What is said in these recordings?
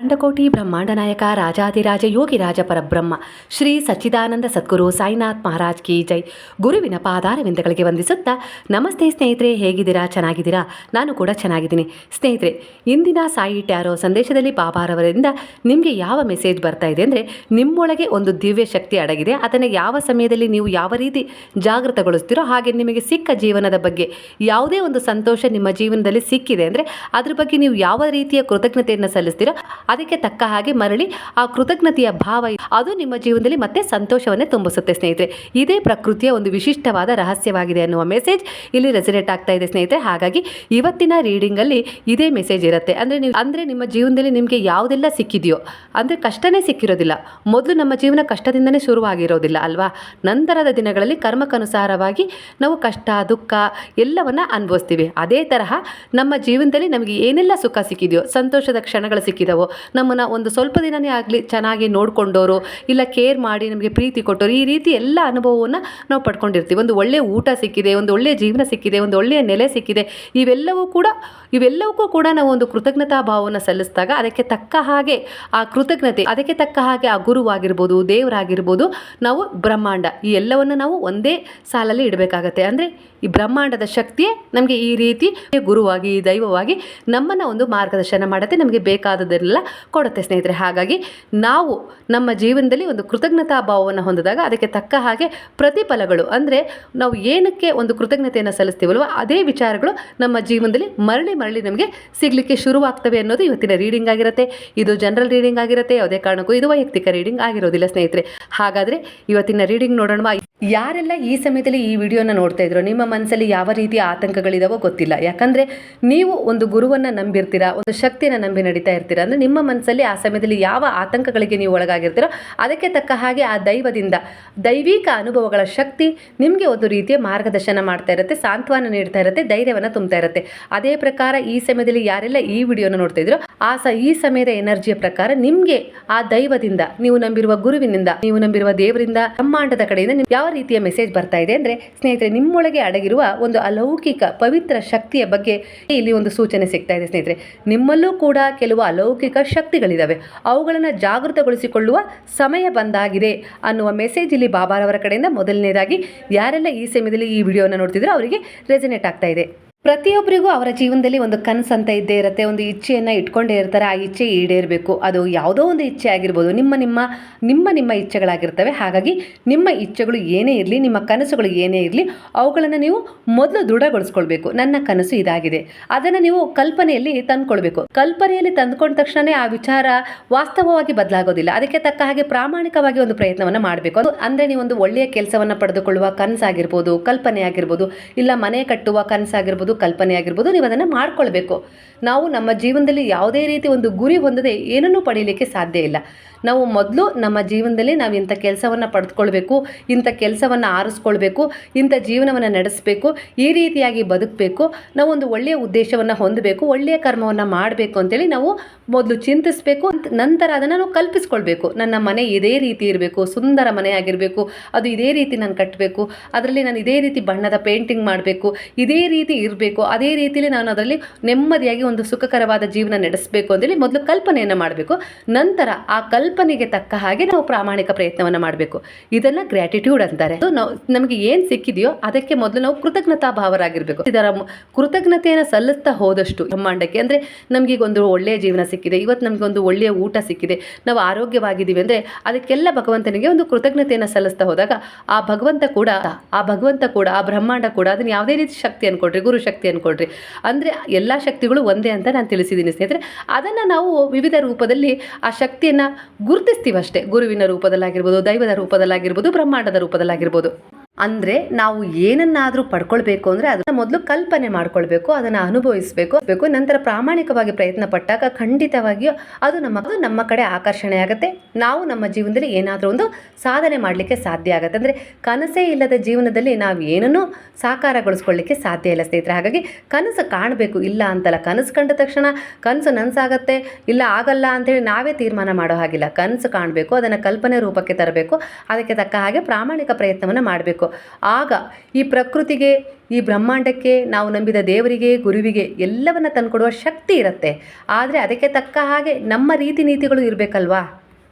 ಅಂಡಕೋಟಿ ಬ್ರಹ್ಮಾಂಡ ನಾಯಕ ರಾಜಾದಿರಾಜ ಯೋಗಿರಾಜ ಪರಬ್ರಹ್ಮ, ಶ್ರೀ ಸಚ್ಚಿದಾನಂದ ಸದ್ಗುರು ಸಾಯಿನಾಥ್ ಮಹಾರಾಜ್ ಕಿ ಜೈ. ಗುರುವಿನ ಪಾದಾರವಿಂದಗಳಿಗೆ ವಂದಿಸುತ್ತಾ, ನಮಸ್ತೆ ಸ್ನೇಹಿತರೆ, ಹೇಗಿದ್ದೀರಾ? ಚೆನ್ನಾಗಿದ್ದೀರಾ? ನಾನು ಕೂಡ ಚೆನ್ನಾಗಿದ್ದೀನಿ. ಸ್ನೇಹಿತರೆ, ಇಂದಿನ ಸಾಯಿ ಟ್ಯಾರೋ ಸಂದೇಶದಲ್ಲಿ ಬಾಬಾರವರಿಂದ ನಿಮಗೆ ಯಾವ ಮೆಸೇಜ್ ಬರ್ತಾ ಇದೆ ಅಂದರೆ, ನಿಮ್ಮೊಳಗೆ ಒಂದು ದಿವ್ಯ ಶಕ್ತಿ ಅಡಗಿದೆ. ಅದನ್ನು ಯಾವ ಸಮಯದಲ್ಲಿ ನೀವು ಯಾವ ರೀತಿ ಜಾಗೃತಗೊಳಿಸ್ತೀರೋ ಹಾಗೆ ನಿಮಗೆ ಸಿಕ್ಕ ಜೀವನದ ಬಗ್ಗೆ ಯಾವುದೇ ಒಂದು ಸಂತೋಷ ನಿಮ್ಮ ಜೀವನದಲ್ಲಿ ಸಿಕ್ಕಿದೆ ಅಂದರೆ, ಅದ್ರ ಬಗ್ಗೆ ನೀವು ಯಾವ ರೀತಿಯ ಕೃತಜ್ಞತೆಯನ್ನು ಸಲ್ಲಿಸ್ತೀರೋ ಅದಕ್ಕೆ ತಕ್ಕ ಹಾಗೆ ಮರಳಿ ಆ ಕೃತಜ್ಞತೆಯ ಭಾವ ಅದು ನಿಮ್ಮ ಜೀವನದಲ್ಲಿ ಮತ್ತೆ ಸಂತೋಷವನ್ನೇ ತುಂಬಿಸುತ್ತೆ ಸ್ನೇಹಿತರೆ. ಇದೇ ಪ್ರಕೃತಿಯ ಒಂದು ವಿಶಿಷ್ಟವಾದ ರಹಸ್ಯವಾಗಿದೆ ಅನ್ನುವ ಮೆಸೇಜ್ ಇಲ್ಲಿ ರೆಸಿನೇಟ್ ಆಗ್ತಾ ಇದೆ ಸ್ನೇಹಿತರೆ. ಹಾಗಾಗಿ ಇವತ್ತಿನ ರೀಡಿಂಗಲ್ಲಿ ಇದೇ ಮೆಸೇಜ್ ಇರುತ್ತೆ. ಅಂದರೆ ನೀವು ಅಂದರೆ ನಿಮ್ಮ ಜೀವನದಲ್ಲಿ ನಿಮಗೆ ಯಾವುದೆಲ್ಲ ಸಿಕ್ಕಿದೆಯೋ, ಅಂದರೆ ಕಷ್ಟನೇ ಸಿಕ್ಕಿರೋದಿಲ್ಲ. ಮೊದಲು ನಮ್ಮ ಜೀವನ ಕಷ್ಟದಿಂದನೇ ಶುರುವಾಗಿರೋದಿಲ್ಲ ಅಲ್ವಾ? ನಂತರದ ದಿನಗಳಲ್ಲಿ ಕರ್ಮಕ್ಕನುಸಾರವಾಗಿ ನಾವು ಕಷ್ಟ, ದುಃಖ ಎಲ್ಲವನ್ನ ಅನುಭವಿಸ್ತೀವಿ. ಅದೇ ತರಹ ನಮ್ಮ ಜೀವನದಲ್ಲಿ ನಮಗೆ ಏನೆಲ್ಲ ಸುಖ ಸಿಕ್ಕಿದೆಯೋ, ಸಂತೋಷದ ಕ್ಷಣಗಳು ಸಿಕ್ಕಿದವೋ ನಮ್ಮನ್ನು ಒಂದು ಸ್ವಲ್ಪ ದಿನನೇ ಆಗಲಿ ಚೆನ್ನಾಗಿ ನೋಡಿಕೊಂಡವರು ಇಲ್ಲ ಕೇರ್ ಮಾಡಿ ನಮಗೆ ಪ್ರೀತಿ ಕೊಟ್ಟವರು ಈ ರೀತಿ ಎಲ್ಲ ಅನುಭವವನ್ನು ನಾವು ಪಡ್ಕೊಂಡಿರ್ತೀವಿ. ಒಂದು ಒಳ್ಳೆಯ ಊಟ ಸಿಕ್ಕಿದೆ, ಒಂದು ಒಳ್ಳೆಯ ಜೀವನ ಸಿಕ್ಕಿದೆ, ಒಂದು ಒಳ್ಳೆಯ ನೆಲೆ ಸಿಕ್ಕಿದೆ, ಇವೆಲ್ಲವೂ ಕೂಡ, ಇವೆಲ್ಲವಕ್ಕೂ ಕೂಡ ನಾವು ಒಂದು ಕೃತಜ್ಞತಾ ಭಾವವನ್ನು ಸಲ್ಲಿಸಿದಾಗ ಅದಕ್ಕೆ ತಕ್ಕ ಹಾಗೆ ಆ ಕೃತಜ್ಞತೆ, ಅದಕ್ಕೆ ತಕ್ಕ ಹಾಗೆ ಆ ಗುರುವಾಗಿರ್ಬೋದು ದೇವರಾಗಿರ್ಬೋದು, ನಾವು ಬ್ರಹ್ಮಾಂಡ, ಈ ಎಲ್ಲವನ್ನು ನಾವು ಒಂದೇ ಸಾಲಲ್ಲಿ ಇಡಬೇಕಾಗತ್ತೆ. ಅಂದರೆ ಈ ಬ್ರಹ್ಮಾಂಡದ ಶಕ್ತಿಯೇ ನಮಗೆ ಈ ರೀತಿ ಗುರುವಾಗಿ, ದೈವವಾಗಿ ನಮ್ಮನ್ನು ಒಂದು ಮಾರ್ಗದರ್ಶನ ಮಾಡುತ್ತೆ. ನಮಗೆ ಬೇಕಾದದನ್ನೆಲ್ಲ ಕೊಡುತ್ತೆ ಸ್ನೇಹಿತರೆ. ಹಾಗಾಗಿ ನಾವು ನಮ್ಮ ಜೀವನದಲ್ಲಿ ಒಂದು ಕೃತಜ್ಞತಾ ಭಾವವನ್ನು ಹೊಂದಿದಾಗ ಅದಕ್ಕೆ ತಕ್ಕ ಹಾಗೆ ಪ್ರತಿಫಲಗಳು ಅಂದರೆ ನಾವು ಏನಕ್ಕೆ ಒಂದು ಕೃತಜ್ಞತೆಯನ್ನು ಸಲ್ಲಿಸ್ತೀವಲ್ವ ಅದೇ ವಿಚಾರಗಳು ನಮ್ಮ ಜೀವನದಲ್ಲಿ ಮರಳಿ ಮರಳಿ ನಮಗೆ ಸಿಗಲಿಕ್ಕೆ ಶುರುವಾಗ್ತವೆ ಅನ್ನೋದು ಇವತ್ತಿನ ರೀಡಿಂಗ್ ಆಗಿರುತ್ತೆ. ಇದು ಜನರಲ್ ರೀಡಿಂಗ್ ಆಗಿರುತ್ತೆ, ಯಾವುದೇ ಕಾರಣಕ್ಕೂ ಇದು ವೈಯಕ್ತಿಕ ರೀಡಿಂಗ್ ಆಗಿರೋದಿಲ್ಲ ಸ್ನೇಹಿತರೆ. ಹಾಗಾದರೆ ಇವತ್ತಿನ ರೀಡಿಂಗ್ ನೋಡೋಣ. ಯಾರೆಲ್ಲ ಈ ಸಮಯದಲ್ಲಿ ಈ ವಿಡಿಯೋನ ನೋಡ್ತಾ ಇದ್ರು, ನಿಮ್ಮ ಮನಸ್ಸಲ್ಲಿ ಯಾವ ರೀತಿಯ ಆತಂಕಗಳಿದಾವೋ ಗೊತ್ತಿಲ್ಲ. ಯಾಕಂದರೆ ನೀವು ಒಂದು ಗುರುವನ್ನು ನಂಬಿರ್ತೀರಾ, ಒಂದು ಶಕ್ತಿಯನ್ನು ನಂಬಿ ನಡೀತಾ ಇರ್ತೀರಾ, ಅಂದರೆ ನಿಮ್ಮ ಮನಸ್ಸಲ್ಲಿ ಆ ಸಮಯದಲ್ಲಿ ಯಾವ ಆತಂಕಗಳಿಗೆ ನೀವು ಒಳಗಾಗಿರ್ತೀರೋ, ಅದಕ್ಕೆ ತಕ್ಕ ಹಾಗೆ ಆ ದೈವದಿಂದ ದೈವಿಕ ಅನುಭವಗಳ ಶಕ್ತಿ ನಿಮಗೆ ಒಂದು ರೀತಿಯ ಮಾರ್ಗದರ್ಶನ ಮಾಡ್ತಾ ಇರುತ್ತೆ, ಸಾಂತ್ವನ ನೀಡ್ತಾ ಇರುತ್ತೆ, ಧೈರ್ಯವನ್ನು ತುಂಬ್ತಾ ಇರುತ್ತೆ. ಅದೇ ಪ್ರಕಾರ ಈ ಸಮಯದಲ್ಲಿ ಯಾರೆಲ್ಲ ಈ ವಿಡಿಯೋನ ನೋಡ್ತಾ ಇದ್ರು ಆ ಸ ಈ ಸಮಯದ ಎನರ್ಜಿಯ ಪ್ರಕಾರ ನಿಮಗೆ ಆ ದೈವದಿಂದ, ನೀವು ನಂಬಿರುವ ಗುರುವಿನಿಂದ, ನೀವು ನಂಬಿರುವ ದೇವರಿಂದ, ಬ್ರಹ್ಮಾಂಡದ ಕಡೆಯಿಂದ ಯಾವ ರೀತಿಯ ಮೆಸೇಜ್ ಬರ್ತಾ ಇದೆ. ಅಂದರೆ ಸ್ನೇಹಿತರೆ, ನಿಮ್ಮೊಳಗೆ ಅಡಗಿರುವ ಒಂದು ಅಲೌಕಿಕ ಪವಿತ್ರ ಶಕ್ತಿಯ ಬಗ್ಗೆ ಇಲ್ಲಿ ಒಂದು ಸೂಚನೆ ಸಿಗ್ತಾ ಇದೆ ಸ್ನೇಹಿತರೆ. ನಿಮ್ಮಲ್ಲೂ ಕೂಡ ಕೆಲವು ಅಲೌಕಿಕ ಶಕ್ತಿಗಳಿದ್ದಾವೆ ಅವುಗಳನ್ನು ಜಾಗೃತಗೊಳಿಸಿಕೊಳ್ಳುವ ಸಮಯ ಬಂದಾಗಿದೆ ಅನ್ನುವ ಮೆಸೇಜ್ ಇಲ್ಲಿ ಬಾಬಾರವರ ಕಡೆಯಿಂದ ಮೊದಲನೇದಾಗಿ ಯಾರೆಲ್ಲ ಈ ಸಮಯದಲ್ಲಿ ಈ ವಿಡಿಯೋನ ನೋಡ್ತಿದ್ರು ಅವರಿಗೆ ರೆಸಿನೇಟ್ ಆಗ್ತಾ ಇದೆ. ಪ್ರತಿಯೊಬ್ಬರಿಗೂ ಅವರ ಜೀವನದಲ್ಲಿ ಒಂದು ಕನಸು ಅಂತ ಇದ್ದೇ ಇರುತ್ತೆ, ಒಂದು ಇಚ್ಛೆಯನ್ನು ಇಟ್ಕೊಂಡೇ ಇರ್ತಾರೆ, ಆ ಇಚ್ಛೆ ಈಡೇರಬೇಕು. ಅದು ಯಾವುದೋ ಒಂದು ಇಚ್ಛೆ ಆಗಿರ್ಬೋದು. ನಿಮ್ಮ ನಿಮ್ಮ ನಿಮ್ಮ ನಿಮ್ಮ ಇಚ್ಛೆಗಳಾಗಿರ್ತವೆ. ಹಾಗಾಗಿ ನಿಮ್ಮ ಇಚ್ಛೆಗಳು ಏನೇ ಇರಲಿ, ನಿಮ್ಮ ಕನಸುಗಳು ಏನೇ ಇರಲಿ, ಅವುಗಳನ್ನು ನೀವು ಮೊದಲು ದೃಢಗೊಳಿಸ್ಕೊಳ್ಬೇಕು. ನನ್ನ ಕನಸು ಇದಾಗಿದೆ. ಅದನ್ನು ನೀವು ಕಲ್ಪನೆಯಲ್ಲಿ ತಂದ್ಕೊಳ್ಬೇಕು. ಕಲ್ಪನೆಯಲ್ಲಿ ತಂದ್ಕೊಂಡ ತಕ್ಷಣವೇ ಆ ವಿಚಾರ ವಾಸ್ತವವಾಗಿ ಬದಲಾಗೋದಿಲ್ಲ. ಅದಕ್ಕೆ ತಕ್ಕ ಹಾಗೆ ಪ್ರಾಮಾಣಿಕವಾಗಿ ಒಂದು ಪ್ರಯತ್ನವನ್ನು ಮಾಡಬೇಕು. ಅದು ಅಂದರೆ ನೀವು ಒಂದು ಒಳ್ಳೆಯ ಕೆಲಸವನ್ನು ಪಡೆದುಕೊಳ್ಳುವ ಕನಸಾಗಿರ್ಬೋದು, ಕಲ್ಪನೆ ಆಗಿರ್ಬೋದು, ಇಲ್ಲ ಮನೆ ಕಟ್ಟುವ ಕನಸಾಗಿರ್ಬೋದು ಕಲ್ಪನೆ ಆಗಿರ್ಬೋದು ನೀವು ಅದನ್ನು ಮಾಡ್ಕೊಳ್ಬೇಕು. ನಾವು ನಮ್ಮ ಜೀವನದಲ್ಲಿ ಯಾವುದೇ ರೀತಿ ಒಂದು ಗುರಿ ಹೊಂದದೆ ಏನನ್ನೂ ಪಡೀಲಿಕ್ಕೆ ಸಾಧ್ಯ ಇಲ್ಲ. ನಾವು ಮೊದಲು ನಮ್ಮ ಜೀವನದಲ್ಲಿ ನಾವು ಇಂಥ ಕೆಲಸವನ್ನು ಪಡೆದುಕೊಳ್ಬೇಕು, ಇಂಥ ಕೆಲಸವನ್ನು ಆರಿಸ್ಕೊಳ್ಬೇಕು, ಇಂಥ ಜೀವನವನ್ನು ನಡೆಸಬೇಕು, ಈ ರೀತಿಯಾಗಿ ಬದುಕಬೇಕು, ನಾವು ಒಂದು ಒಳ್ಳೆಯ ಉದ್ದೇಶವನ್ನು ಹೊಂದಬೇಕು, ಒಳ್ಳೆಯ ಕರ್ಮವನ್ನು ಮಾಡಬೇಕು ಅಂತೇಳಿ ನಾವು ಮೊದಲು ಚಿಂತಿಸಬೇಕು, ನಂತರ ಅದನ್ನು ನಾವು ಕಲ್ಪಿಸ್ಕೊಳ್ಬೇಕು. ನನ್ನ ಮನೆ ಇದೇ ರೀತಿ ಇರಬೇಕು, ಸುಂದರ ಮನೆ ಆಗಿರಬೇಕು ಅದು ಇದೇ ರೀತಿ ನಾನು ಕಟ್ಟಬೇಕು, ಅದರಲ್ಲಿ ನಾನು ಇದೇ ರೀತಿ ಬಣ್ಣದ ಪೇಂಟಿಂಗ್ ಮಾಡಬೇಕು, ಇದೇ ರೀತಿ ಇರಬೇಕು, ಅದೇ ರೀತಿಯಲ್ಲಿ ನಾನು ಅದರಲ್ಲಿ ನೆಮ್ಮದಿಯಾಗಿ ಒಂದು ಸುಖಕರವಾದ ಜೀವನ ನಡೆಸಬೇಕು ಅಂತೇಳಿ ಮೊದಲು ಕಲ್ಪನೆಯನ್ನು ಮಾಡಬೇಕು. ನಂತರ ಆ ಕಲ್ಪನೆಗೆ ತಕ್ಕ ಹಾಗೆ ನಾವು ಪ್ರಾಮಾಣಿಕ ಪ್ರಯತ್ನವನ್ನು ಮಾಡಬೇಕು. ಇದನ್ನು ಗ್ರ್ಯಾಟಿಟ್ಯೂಡ್ ಅಂತಾರೆ. ನಾವು ನಮಗೆ ಏನು ಸಿಕ್ಕಿದೆಯೋ ಅದಕ್ಕೆ ಮೊದಲು ನಾವು ಕೃತಜ್ಞತಾ ಭಾವರಾಗಿರಬೇಕು ಇದರ ಕೃತಜ್ಞತೆಯನ್ನು ಸಲ್ಲಿಸ್ತಾ ಹೋದಷ್ಟು ಬ್ರಹ್ಮಾಂಡಕ್ಕೆ ಅಂದರೆ ನಮಗೀಗ ಒಂದು ಒಳ್ಳೆಯ ಜೀವನ ಸಿಕ್ಕಿದೆ. ಇವತ್ತು ನಮಗೆ ಒಂದು ಒಳ್ಳೆಯ ಊಟ ಸಿಕ್ಕಿದೆ. ನಾವು ಆರೋಗ್ಯವಾಗಿದ್ದೀವಿ ಅಂದರೆ ಅದಕ್ಕೆಲ್ಲ ಭಗವಂತನಿಗೆ ಒಂದು ಕೃತಜ್ಞತೆಯನ್ನು ಸಲ್ಲಿಸ್ತಾ ಹೋದಾಗ ಆ ಭಗವಂತ ಕೂಡ ಆ ಭಗವಂತ ಕೂಡ ಆ ಬ್ರಹ್ಮಾಂಡ ಕೂಡ ಅದನ್ನು ಯಾವುದೇ ರೀತಿ ಶಕ್ತಿ ಅನ್ಕೊಳ್ರಿ ಗುರು ಶಕ್ತಿ ಅನ್ಕೊಳ್ರಿ ಅಂದರೆ ಎಲ್ಲ ಶಕ್ತಿಗಳು ಒಂದೇ ಅಂತ ನಾನು ತಿಳಿಸಿದ್ದೀನಿ, ಸ್ನೇಹಿತರೆ. ಅದನ್ನು ನಾವು ವಿವಿಧ ರೂಪದಲ್ಲಿ ಆ ಶಕ್ತಿಯನ್ನು ಗುರುತಿಸ್ತೀವಷ್ಟೇ. ಗುರುವಿನ ರೂಪದಲ್ಲಾಗಿರ್ಬೋದು, ದೈವದ ರೂಪದಲ್ಲಾಗಿರ್ಬೋದು, ಬ್ರಹ್ಮಾಂಡದ ರೂಪದಲ್ಲಾಗಿರ್ಬೋದು. ಅಂದರೆ ನಾವು ಏನನ್ನಾದರೂ ಪಡ್ಕೊಳ್ಬೇಕು ಅಂದರೆ ಅದನ್ನ ಮೊದಲು ಕಲ್ಪನೆ ಮಾಡ್ಕೊಳ್ಬೇಕು, ಅದನ್ನು ಅನುಭವಿಸಬೇಕು ಬೇಕು ನಂತರ ಪ್ರಾಮಾಣಿಕವಾಗಿ ಪ್ರಯತ್ನ ಪಟ್ಟಾಗ ಖಂಡಿತವಾಗಿಯೂ ಅದು ನಮ್ಮ ನಮ್ಮ ಕಡೆ ಆಕರ್ಷಣೆ ಆಗುತ್ತೆ. ನಾವು ನಮ್ಮ ಜೀವನದಲ್ಲಿ ಏನಾದರೂ ಒಂದು ಸಾಧನೆ ಮಾಡಲಿಕ್ಕೆ ಸಾಧ್ಯ ಆಗುತ್ತೆ. ಅಂದರೆ ಕನಸೇ ಇಲ್ಲದ ಜೀವನದಲ್ಲಿ ನಾವು ಏನನ್ನೂ ಸಾಕಾರಗೊಳಿಸ್ಕೊಳ್ಳಿಕ್ಕೆ ಸಾಧ್ಯ ಇಲ್ಲ ಸ್ನೇಹಿತರೆ. ಹಾಗಾಗಿ ಕನಸು ಕಾಣಬೇಕು. ಇಲ್ಲ ಅಂತಲ್ಲ, ಕನಸು ಕಂಡ ತಕ್ಷಣ ಕನಸು ನನಸಾಗತ್ತೆ, ಇಲ್ಲ ಆಗಲ್ಲ ಅಂತೇಳಿ ನಾವೇ ತೀರ್ಮಾನ ಮಾಡೋ ಹಾಗಿಲ್ಲ. ಕನಸು ಕಾಣಬೇಕು, ಅದನ್ನು ಕಲ್ಪನೆ ರೂಪಕ್ಕೆ ತರಬೇಕು, ಅದಕ್ಕೆ ತಕ್ಕ ಹಾಗೆ ಪ್ರಾಮಾಣಿಕ ಪ್ರಯತ್ನವನ್ನು ಮಾಡಬೇಕು. ಆಗ ಈ ಪ್ರಕೃತಿಗೆ, ಈ ಬ್ರಹ್ಮಾಂಡಕ್ಕೆ, ನಾವು ನಂಬಿದ ದೇವರಿಗೆ, ಗುರುವಿಗೆ ಎಲ್ಲವನ್ನ ತಂದುಕೊಡುವ ಶಕ್ತಿ ಇರುತ್ತೆ. ಆದರೆ ಅದಕ್ಕೆ ತಕ್ಕ ಹಾಗೆ ನಮ್ಮ ರೀತಿ ನೀತಿಗಳು ಇರಬೇಕಲ್ವಾ?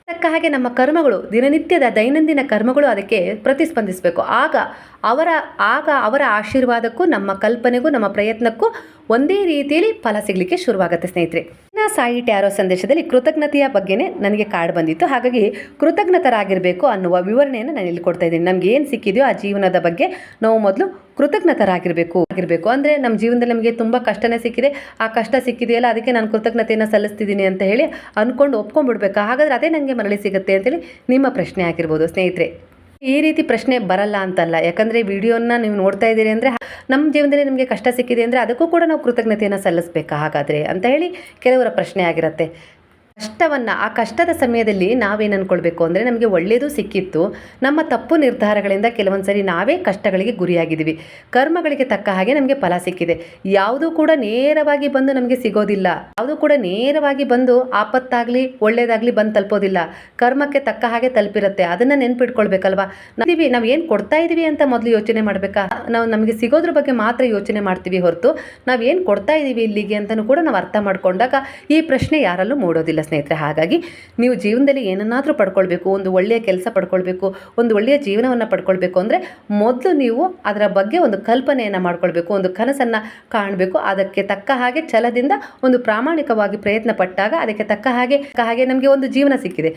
ತಕ್ಕ ಹಾಗೆ ನಮ್ಮ ಕರ್ಮಗಳು, ದಿನನಿತ್ಯದ ದೈನಂದಿನ ಕರ್ಮಗಳು ಅದಕ್ಕೆ ಪ್ರತಿಸ್ಪಂದಿಸಬೇಕು. ಆಗ ಅವರ ಆಗ ಅವರ ಆಶೀರ್ವಾದಕ್ಕೂ, ನಮ್ಮ ಕಲ್ಪನೆಗೂ, ನಮ್ಮ ಪ್ರಯತ್ನಕ್ಕೂ ಒಂದೇ ರೀತಿಯಲ್ಲಿ ಫಲ ಸಿಗಲಿಕ್ಕೆ ಶುರುವಾಗುತ್ತೆ, ಸ್ನೇಹಿತರೆ. ನಾ ಸಾಯಿ ಟ್ಯಾರೋ ಸಂದೇಶದಲ್ಲಿ ಕೃತಜ್ಞತೆಯ ಬಗ್ಗೆನೇ ನನಗೆ ಕಾರ್ಡ್ ಬಂದಿತ್ತು. ಹಾಗಾಗಿ ಕೃತಜ್ಞತರಾಗಿರಬೇಕು ಅನ್ನುವ ವಿವರಣೆಯನ್ನು ನಾನು ಇಲ್ಲಿ ಕೊಡ್ತಾ ಇದ್ದೀನಿ. ನಮ್ಗೆ ಏನು ಸಿಕ್ಕಿದೆಯೋ ಆ ಜೀವನದ ಬಗ್ಗೆ ನಾವು ಮೊದಲು ಕೃತಜ್ಞತರಾಗಿರಬೇಕು, ಆಗಿರಬೇಕು. ಅಂದರೆ ನಮ್ಮ ಜೀವನದಲ್ಲಿ ನಮಗೆ ತುಂಬ ಕಷ್ಟನೇ ಸಿಕ್ಕಿದೆ. ಆ ಕಷ್ಟ ಸಿಕ್ಕಿದೆಯಲ್ಲ, ಅದಕ್ಕೆ ನಾನು ಕೃತಜ್ಞತೆಯನ್ನು ಸಲ್ಲಿಸ್ತಿದ್ದೀನಿ ಅಂತ ಹೇಳಿ ಅಂದ್ಕೊಂಡು ಒಪ್ಕೊಂಡ್ಬಿಡ್ಬೇಕು? ಹಾಗಾದರೆ ಅದೇ ನನಗೆ ಮರಳಿ ಸಿಗುತ್ತೆ ಅಂತೇಳಿ ನಿಮ್ಮ ಪ್ರಶ್ನೆ ಆಗಿರ್ಬೋದು, ಸ್ನೇಹಿತರೆ. ಈ ರೀತಿ ಪ್ರಶ್ನೆ ಬರಲ್ಲ ಅಂತಲ್ಲ. ಯಾಕಂದರೆ ವಿಡಿಯೋನ ನೀವು ನೋಡ್ತಾ ಇದ್ದೀರಿ ಅಂದರೆ ನಮ್ಮ ಜೀವನದಲ್ಲಿ ನಿಮಗೆ ಕಷ್ಟ ಸಿಕ್ಕಿದೆ ಅಂದರೆ ಅದಕ್ಕೂ ಕೂಡ ನಾವು ಕೃತಜ್ಞತೆಯನ್ನು ಸಲ್ಲಿಸಬೇಕಾ ಹಾಗಾದರೆ ಅಂತ ಹೇಳಿ ಕೆಲವರ ಪ್ರಶ್ನೆ ಆಗಿರುತ್ತೆ. ಕಷ್ಟವನ್ನು, ಆ ಕಷ್ಟದ ಸಮಯದಲ್ಲಿ ನಾವೇನು ಅಂದ್ಕೊಳ್ಬೇಕು ಅಂದರೆ ನಮಗೆ ಒಳ್ಳೆಯದು ಸಿಕ್ಕಿತ್ತು. ನಮ್ಮ ತಪ್ಪು ನಿರ್ಧಾರಗಳಿಂದ ಕೆಲವೊಂದು ಸರಿ ನಾವೇ ಕಷ್ಟಗಳಿಗೆ ಗುರಿಯಾಗಿದ್ದೀವಿ. ಕರ್ಮಗಳಿಗೆ ತಕ್ಕ ಹಾಗೆ ನಮಗೆ ಫಲ ಸಿಕ್ಕಿದೆ. ಯಾವುದೂ ಕೂಡ ನೇರವಾಗಿ ಬಂದು ನಮಗೆ ಸಿಗೋದಿಲ್ಲ. ಯಾವುದೂ ಕೂಡ ನೇರವಾಗಿ ಬಂದು ಆಪತ್ತಾಗಲಿ ಒಳ್ಳೆಯದಾಗಲಿ ಬಂದು ತಲುಪೋದಿಲ್ಲ. ಕರ್ಮಕ್ಕೆ ತಕ್ಕ ಹಾಗೆ ತಲುಪಿರುತ್ತೆ. ಅದನ್ನು ನೆನ್ಪಿಟ್ಕೊಳ್ಬೇಕಲ್ವಾ? ನಾವು ನಾವು ಏನು ಕೊಡ್ತಾ ಇದ್ದೀವಿ ಅಂತ ಮೊದಲು ಯೋಚನೆ ಮಾಡಬೇಕಾ? ನಾವು ನಮಗೆ ಸಿಗೋದ್ರ ಬಗ್ಗೆ ಮಾತ್ರ ಯೋಚನೆ ಮಾಡ್ತೀವಿ ಹೊರತು ನಾವು ಏನು ಕೊಡ್ತಾ ಇದ್ದೀವಿ ಇಲ್ಲಿಗೆ ಅಂತಲೂ ಕೂಡ ನಾವು ಅರ್ಥ ಮಾಡಿಕೊಂಡಾಗ ಈ ಪ್ರಶ್ನೆ ಯಾರಲ್ಲೂ ಮೂಡೋದಿಲ್ಲ. ಸ್ನೇಹಿತರೆ, ಹಾಗಾಗಿ ನೀವು ಜೀವನದಲ್ಲಿ ಏನನ್ನಾದರೂ ಪಡ್ಕೊಳ್ಬೇಕು, ಒಂದು ಒಳ್ಳೆಯ ಕೆಲಸ ಪಡ್ಕೊಳ್ಬೇಕು, ಒಂದು ಒಳ್ಳೆಯ ಜೀವನವನ್ನು ಪಡ್ಕೊಳ್ಬೇಕು ಅಂದರೆ ಮೊದಲು ನೀವು ಅದರ ಬಗ್ಗೆ ಒಂದು ಕಲ್ಪನೆಯನ್ನು ಮಾಡ್ಕೊಳ್ಬೇಕು, ಒಂದು ಕನಸನ್ನು ಕಾಣಬೇಕು. ಅದಕ್ಕೆ ತಕ್ಕ ಹಾಗೆ ಛಲದಿಂದ ಒಂದು ಪ್ರಾಮಾಣಿಕವಾಗಿ ಪ್ರಯತ್ನ ಪಟ್ಟಾಗ ಅದಕ್ಕೆ ತಕ್ಕ ಹಾಗೆ ಹಾಗೆ ನಮಗೆ ಒಂದು ಜೀವನ ಸಿಕ್ಕಿದೆ.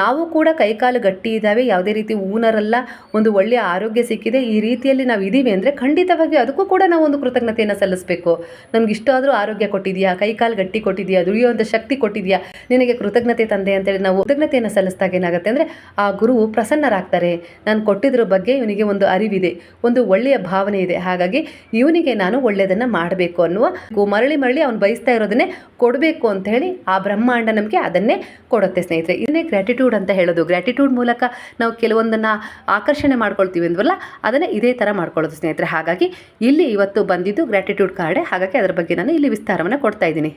ನಾವು ಕೂಡ ಕೈಕಾಲು ಗಟ್ಟಿ ಇದ್ದಾವೆ, ಯಾವುದೇ ರೀತಿ ಊನರಲ್ಲ, ಒಂದು ಒಳ್ಳೆಯ ಆರೋಗ್ಯ ಸಿಕ್ಕಿದೆ, ಈ ರೀತಿಯಲ್ಲಿ ನಾವು ಇದ್ದೀವಿ ಅಂದರೆ ಖಂಡಿತವಾಗಿ ಅದಕ್ಕೂ ಕೂಡ ನಾವು ಒಂದು ಕೃತಜ್ಞತೆಯನ್ನು ಸಲ್ಲಿಸಬೇಕು. ನಮ್ಗೆ ಇಷ್ಟಾದರೂ ಆರೋಗ್ಯ ಕೊಟ್ಟಿದೆಯಾ ಕೈಕಾಲು ಗಟ್ಟಿ ಕೊಟ್ಟಿದೆಯಾ ದುಡಿಯುವಂಥ ಶಕ್ತಿ ಕೊಟ್ಟಿದೆಯಾ ನಿನಗೆ ಕೃತಜ್ಞತೆ ತಂದೆ ಅಂತೇಳಿ ನಾವು ಕೃತಜ್ಞತೆಯನ್ನು ಸಲ್ಲಿಸಿದಾಗ ಏನಾಗುತ್ತೆ ಅಂದರೆ ಆ ಗುರುವು ಪ್ರಸನ್ನರಾಗ್ತಾರೆ. ನಾನು ಕೊಟ್ಟಿದ್ರ ಬಗ್ಗೆ ಇವನಿಗೆ ಒಂದು ಅರಿವಿದೆ, ಒಂದು ಒಳ್ಳೆಯ ಭಾವನೆ ಇದೆ. ಹಾಗಾಗಿ ಇವನಿಗೆ ನಾನು ಒಳ್ಳೆಯದನ್ನು ಮಾಡಬೇಕು ಅನ್ನುವ ಮರಳಿ ಮರಳಿ ಅವ್ನು ಬಯಸ್ತಾ ಇರೋದನ್ನೇ ಕೊಡಬೇಕು ಅಂತ ಹೇಳಿ ಆ ಬ್ರಹ್ಮಾಂಡ ನಮಗೆ ಅದನ್ನೇ ಕೊಡುತ್ತೆ ಸ್ನೇಹಿತರೆ. ಇದನ್ನೇ ಗ್ರ್ಯಾಟಿಟ್ಯೂಡ್ ಅಂತ ಹೇಳೋದು. ಗ್ರ್ಯಾಟಿಟ್ಯೂಡ್ ಮೂಲಕ ನಾವು ಕೆಲವೊಂದನ್ನು ಆಕರ್ಷಣೆ ಮಾಡ್ಕೊಳ್ತೀವಿ ಅಂದ್ವಲ್ಲ, ಅದನ್ನೇ ಇದೇ ಥರ ಮಾಡ್ಕೊಳ್ಳೋದು ಸ್ನೇಹಿತರೆ. ಹಾಗಾಗಿ ಇಲ್ಲಿ ಇವತ್ತು ಬಂದಿದ್ದು ಗ್ರ್ಯಾಟಿಟ್ಯೂಡ್ ಕಾರ್ಡೆ ಹಾಗಾಗಿ ಅದರ ಬಗ್ಗೆ ನಾನು ಇಲ್ಲಿ ವಿಸ್ತಾರವನ್ನು ಕೊಡ್ತಾ ಇದ್ದೀನಿ.